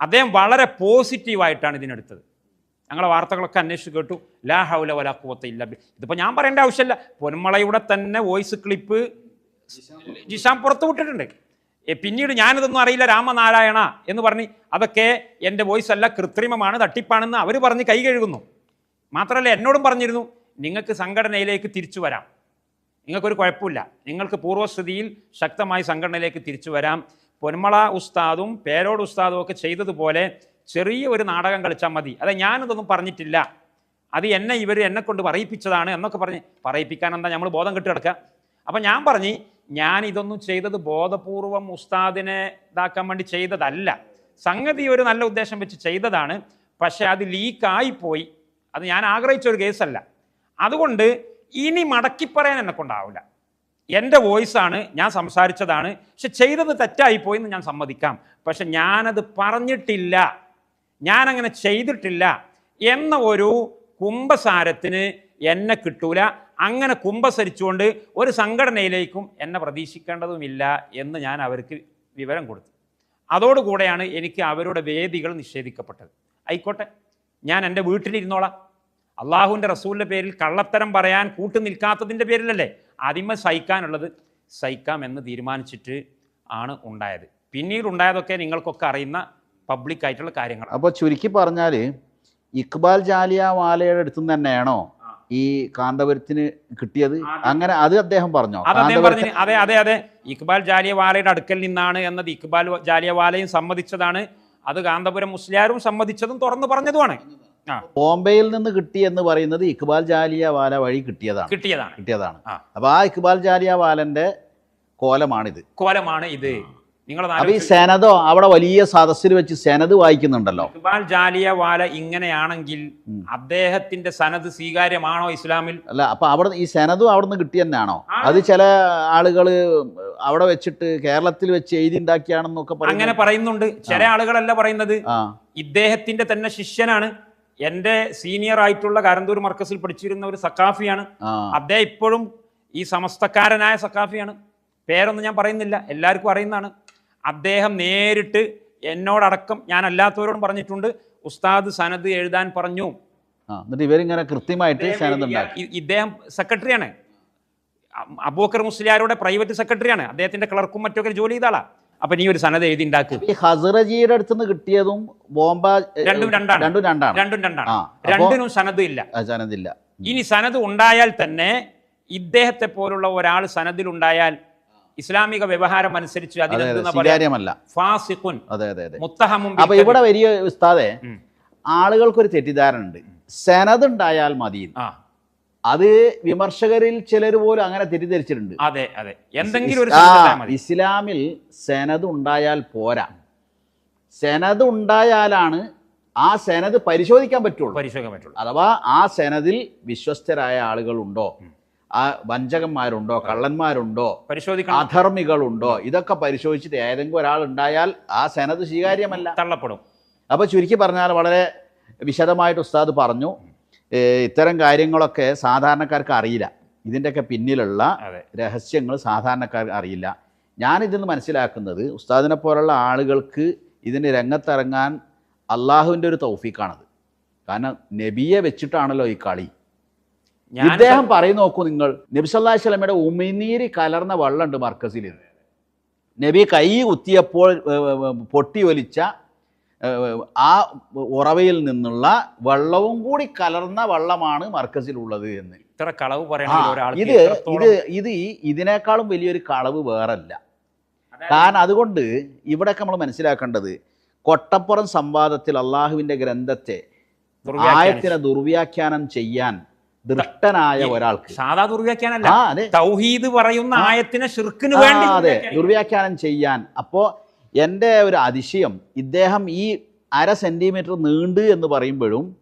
അദ്ദേഹം വളരെ പോസിറ്റീവായിട്ടാണ് ഇതിനെടുത്തത്. ഞങ്ങളെ വാർത്തകളൊക്കെ അന്വേഷിച്ച് കേട്ടു. ലാ ഹൗല വല കൂവത്ത ഇല്ല ഇതിപ്പോൾ ഞാൻ പറയേണ്ട ആവശ്യമില്ല. പൊന്മളയുടെ തന്നെ വോയിസ് ക്ലിപ്പ് ജിഷാം പുറത്തു വിട്ടിട്ടുണ്ട്. പിന്നീട് ഞാനിതൊന്നും അറിയില്ല. രാമനാരായണ എന്ന് പറഞ്ഞ് അതൊക്കെ എന്റെ വോയിസ് അല്ല കൃത്രിമമാണ് തട്ടിപ്പാണെന്ന് അവർ പറഞ്ഞ് കൈ കഴുകുന്നു. മാത്രമല്ല എന്നോടും പറഞ്ഞിരുന്നു നിങ്ങൾക്ക് സംഘടനയിലേക്ക് തിരിച്ചു വരാം. നിങ്ങൾക്കൊരു കുഴപ്പമില്ല. നിങ്ങൾക്ക് പൂർവസ്ഥിതിയിൽ ശക്തമായി സംഘടനയിലേക്ക് തിരിച്ചു വരാം. പൊന്മള ഉസ്താദും പേരോട് ഉസ്താദും ഒക്കെ ചെയ്തതുപോലെ ചെറിയ ഒരു നാടകം കളിച്ചാൽ മതി. അതെ ഞാനിതൊന്നും പറഞ്ഞിട്ടില്ല. അത് എന്നെ ഇവർ എന്നെ കൊണ്ട് പറയിപ്പിച്ചതാണ് എന്നൊക്കെ പറഞ്ഞ് പറയിപ്പിക്കാൻ എന്താ? നമ്മൾ ബോധം കെട്ടി കിടക്കുക അപ്പം ഞാൻ പറഞ്ഞ് ഞാൻ ഇതൊന്നും ചെയ്തത് ബോധപൂർവം ഉസ്താദിനെ ഇതാക്കാൻ വേണ്ടി ചെയ്തതല്ല. സംഗതി ഒരു നല്ല ഉദ്ദേശം വെച്ച് ചെയ്തതാണ്. പക്ഷെ അത് ലീക്കായിപ്പോയി. അത് ഞാൻ ആഗ്രഹിച്ച ഒരു കേസല്ല. അതുകൊണ്ട് ഇനി മടക്കി പറയാൻ എന്നെ കൊണ്ടാവില്ല എന്റെ വോയിസാണ് ഞാൻ സംസാരിച്ചതാണ്. പക്ഷെ ചെയ്തത് തെറ്റായിപ്പോയി എന്ന് ഞാൻ സമ്മതിക്കാം. പക്ഷെ ഞാനത് പറഞ്ഞിട്ടില്ല. ഞാനങ്ങനെ ചെയ്തിട്ടില്ല. എന്ന ഒരു കുംഭസാരത്തിന് എന്നെ കിട്ടൂല. അങ്ങനെ കുമ്പസരിച്ചുകൊണ്ട് ഒരു സംഘടനയിലേക്കും എന്നെ പ്രതീക്ഷിക്കേണ്ടതുമില്ല എന്ന് ഞാൻ അവർക്ക് വിവരം കൊടുത്തു. അതോടുകൂടെയാണ് എനിക്ക് അവരുടെ വേദികൾ നിഷേധിക്കപ്പെട്ടത്. ആയിക്കോട്ടെ ഞാൻ എന്റെ വീട്ടിലിരുന്നോളാം. അള്ളാഹുവിന്റെ റസൂലിന്റെ പേരിൽ കള്ളത്തരം പറയാൻ കൂട്ടു നിൽക്കാത്തതിന്റെ പേരിലല്ലേ? ആദ്യമേ സഹിക്കാനുള്ളത് സഹിക്കാം എന്ന് തീരുമാനിച്ചിട്ട് ആണ് ഉണ്ടായത്. പിന്നീട് ഉണ്ടായതൊക്കെ നിങ്ങൾക്കൊക്കെ അറിയുന്ന പബ്ലിക്കായിട്ടുള്ള കാര്യങ്ങൾ അപ്പോൾ ചുരുക്കി പറഞ്ഞാൽ ഇക്ബാൽ ജാലിയ വാലയുടെ അടുത്തുനിന്ന് തന്നെയാണോ ഈ കാന്തപുരത്തിന് കിട്ടിയത്? അങ്ങനെ അത് അദ്ദേഹം പറഞ്ഞോ? അത് പറഞ്ഞു അതെ അതെ അതെ. ഇക്ബാൽ ജാലിയവാലയുടെ അടുക്കൽ നിന്നാണ് എന്നത് ഇക്ബാൽ ജാലിയവാലയും സമ്മതിച്ചതാണ്. അത് കാന്തപുരം മുസ്ലിയാരും സമ്മതിച്ചതും തുറന്നു പറഞ്ഞതുമാണ്. ബോംബെയിൽ നിന്ന് കിട്ടി എന്ന് പറയുന്നത് ഇക്ബാൽ ജാലിയ വാല വഴി കിട്ടിയതാണ്. കിട്ടിയതാണ്. കിട്ടിയതാണ്. അപ്പൊ ആ ഇക്ബാൽ ജാലിയ വാലന്റെ കോലമാണിത്. കോലമാണ് ഇത്. അപ്പൊ ഈ സെനതോ അവിടെ വലിയ സദസ്സിൽ വെച്ച് സെനത് വായിക്കുന്നുണ്ടല്ലോ. ജാലിയ വാല ഇങ്ങനെയാണെങ്കിൽ അദ്ദേഹത്തിന്റെ സനത് സ്വീകാര്യമാണോ ഇസ്ലാമിൽ? അല്ല അപ്പൊ അവിടെ ഈ സെനതും അവിടെ നിന്ന് കിട്ടി തന്നെയാണോ അത് ചില ആളുകൾ അവിടെ വെച്ചിട്ട് കേരളത്തിൽ വെച്ച് എഴുതി ഉണ്ടാക്കിയാണെന്നൊക്കെ അങ്ങനെ പറയുന്നുണ്ട്. ചില ആളുകളല്ല പറയുന്നത്. ഇദ്ദേഹത്തിന്റെ തന്നെ ശിഷ്യനാണ്. എന്റെ സീനിയർ ആയിട്ടുള്ള കാരന്തൂർ മർക്കസിൽ പഠിച്ചിരുന്ന ഒരു സക്കാഫിയാണ് അദ്ദേഹം ഇപ്പോഴും ഈ സമസ്തക്കാരനായ സക്കാഫിയാണ് പേരൊന്നും ഞാൻ പറയുന്നില്ല. എല്ലാവർക്കും അറിയുന്നതാണ്. അദ്ദേഹം നേരിട്ട് എന്നോടടക്കം ഞാൻ അല്ലാത്തവരോടും പറഞ്ഞിട്ടുണ്ട്. ഉസ്താദ് സനദ് എഴുതാൻ പറഞ്ഞു. എന്നിട്ട് ഇവരിങ്ങനെ കൃത്യമായിട്ട് ഇദ്ദേഹം സെക്രട്ടറിയാണ്. അബൂക്കർ മുസ്ലിയാരുടെ പ്രൈവറ്റ് സെക്രട്ടറിയാണ്. അദ്ദേഹത്തിന്റെ ക്ലർക്കും മറ്റൊക്കെ ജോലി ചെയ്താളാ അപ്പൊ നീ ഒരു സനത് എഴുതി ഉണ്ടാക്ക്. ഈ ഹസറജിയുടെ അടുത്ത് നിന്ന് കിട്ടിയതും ബോംബ രണ്ടും രണ്ടാണ്. രണ്ടും രണ്ടാണ്. രണ്ടും രണ്ടാണ്. രണ്ടിനും സനത് ഇല്ല. സനദില്ല. ഇനി സനത് ഉണ്ടായാൽ തന്നെ ഇദ്ദേഹത്തെ പോലുള്ള ഒരാൾ സനദിൽ ഉണ്ടായാൽ ഇസ്ലാമിക വ്യവഹാരം അനുസരിച്ച് അപ്പൊ ഇവിടെ വലിയ ഉസ്താദെ. ആളുകൾക്കൊരു തെറ്റിദ്ധാരണ ഉണ്ട് സെനത് ഉണ്ടായാൽ മതി അത് വിമർശകരിൽ ചിലർ പോലും അങ്ങനെ തെറ്റിദ്ധരിച്ചിട്ടുണ്ട്. അതെ അതെ. എന്തെങ്കിലും ഒരു ഇസ്ലാമിൽ സെനത് ഉണ്ടായാൽ പോരാ. സെനത് ഉണ്ടായാലാണ് ആ സെനത് പരിശോധിക്കാൻ പറ്റുള്ളൂ. പരിശോധിക്കാൻ പറ്റുള്ളൂ. അഥവാ ആ സെനതിൽ വിശ്വസ്തരായ ആളുകളുണ്ടോ? ആ വഞ്ചകന്മാരുണ്ടോ കള്ളന്മാരുണ്ടോ അധർമ്മികളുണ്ടോ ഇതൊക്കെ പരിശോധിച്ചിട്ട് ഏതെങ്കിലും ഒരാൾ ഉണ്ടായാൽ ആ സെനത് സ്വീകാര്യമല്ല. തള്ളപ്പെടും. അപ്പോൾ ചുരുക്കി പറഞ്ഞാൽ വളരെ വിശദമായിട്ട് ഉസ്താദ് പറഞ്ഞു ഇത്തരം കാര്യങ്ങളൊക്കെ സാധാരണക്കാർക്ക് അറിയില്ല. ഇതിന്റെയൊക്കെ പിന്നിലുള്ള രഹസ്യങ്ങൾ സാധാരണക്കാർക്ക് അറിയില്ല. ഞാനിതിന്ന് മനസ്സിലാക്കുന്നത് ഉസ്താദിനെ പോലുള്ള ആളുകൾക്ക് ഇതിന് രംഗത്തിറങ്ങാൻ അള്ളാഹുവിന്റെ ഒരു തൗഫീക്കാണത് കാരണം നബിയെ വെച്ചിട്ടാണല്ലോ ഈ കളി. ഇദ്ദേഹം പറയും നോക്കൂ നിങ്ങൾ നബി സല്ലല്ലാഹു അലൈഹി വസല്ലമയുടെ ഉമിനീര് കലർന്ന വെള്ളമുണ്ട് മർക്കസിൽ നബി കൈ കുത്തിയപ്പോൾ പൊട്ടി ഒലിച്ച ആ ഉറവയിൽ നിന്നുള്ള വെള്ളവും കൂടി കലർന്ന വെള്ളമാണ് മർക്കസിലുള്ളത് എന്ന്. ഇത്ര കളവ് ഒരാൾക്ക് ഇത് ഇത് ഇത് ഇതിനേക്കാളും വലിയൊരു കളവ് വേറല്ല. കാരണം അതുകൊണ്ട് ഇവിടെയൊക്കെ നമ്മൾ മനസ്സിലാക്കേണ്ടത് കൊട്ടപ്പുറം സംവാദത്തിൽ അള്ളാഹുവിന്റെ ഗ്രന്ഥത്തെ. ആയത്തിനെ ദുർവ്യാഖ്യാനം ചെയ്യാൻ ദൃഷ്ടനായ ഒരാൾക്ക്. സാധാ ദുർവ്യാഖ്യാനല്ല. തൗഹീദ് പറയുന്ന ആയത്തിനെ ഷിർക്കിന് വേണ്ടി അതെ. ദുർവ്യാഖ്യാനം ചെയ്യാൻ. അപ്പോ എന്റെ ഒരു അതിശയം ഇദ്ദേഹം ഈ അര സെന്റിമീറ്റർ നീണ്ട് എന്ന് പറയുമ്പോഴും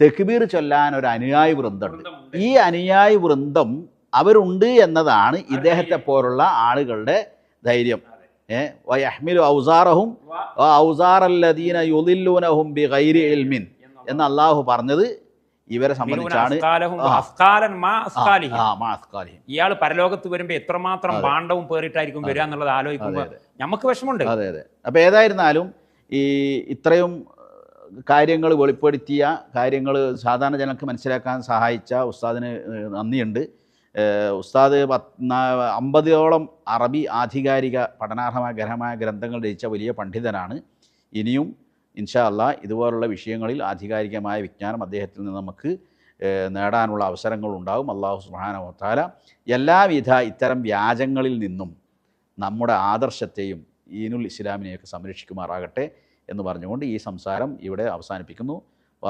തെക്കുബീർ ചൊല്ലാൻ ഒരു അനുയായി വൃന്ദമുണ്ട്. ഈ അനുയായി വൃന്ദം അവരുണ്ട് എന്നതാണ് ഇദ്ദേഹത്തെ പോലുള്ള ആളുകളുടെ ധൈര്യം. ഏ വയഹ്മിലു ഔസാറഹും ഔസാറല്ലദീന യുദില്ലൂനഹും ബി ഗൈരി ഇൽമിൻ എന്ന് അള്ളാഹു പറഞ്ഞത്. ഇവരെ സംബന്ധിച്ചാണ് ഇയാൾ പരലോകത്ത് വരുമ്പോ എത്രമാത്രം പാണ്ഡവും പേറിട്ടായിരിക്കും വരിക എന്നുള്ളത് ആലോചിക്കുമ്പോൾ നമുക്ക് വിഷമമുണ്ട്. അതെ അതെ. അപ്പോൾ ഏതായിരുന്നാലും ഈ ഇത്രയും കാര്യങ്ങൾ വെളിപ്പെടുത്തിയ കാര്യങ്ങൾ സാധാരണ ജനങ്ങൾക്ക് മനസ്സിലാക്കാൻ സഹായിച്ച ഉസ്താദിന് നന്ദിയുണ്ട്. ഉസ്താദ് പത് അമ്പതോളം അറബി ആധികാരിക പഠനാർഹമായ ഗ്രഹമായ ഗ്രന്ഥങ്ങൾ രചിച്ച വലിയ പണ്ഡിതനാണ്. ഇനിയും ഇൻഷാ ഇതുപോലുള്ള വിഷയങ്ങളിൽ ആധികാരികമായ വിജ്ഞാനം അദ്ദേഹത്തിൽ നിന്ന് നമുക്ക് നേടാനുള്ള അവസരങ്ങളുണ്ടാകും. അള്ളാഹു സുബ്ഹാനഹു വതാല എല്ലാവിധ ഇത്തരം വ്യാജങ്ങളിൽ നിന്നും നമ്മുടെ ആദർശത്തെയും ഈനുൽ ഇസ്ലാമിനെയൊക്കെ സംരക്ഷിക്കുമാറാകട്ടെ എന്ന് പറഞ്ഞുകൊണ്ട് ഈ സംസാരം ഇവിടെ അവസാനിപ്പിക്കുന്നു.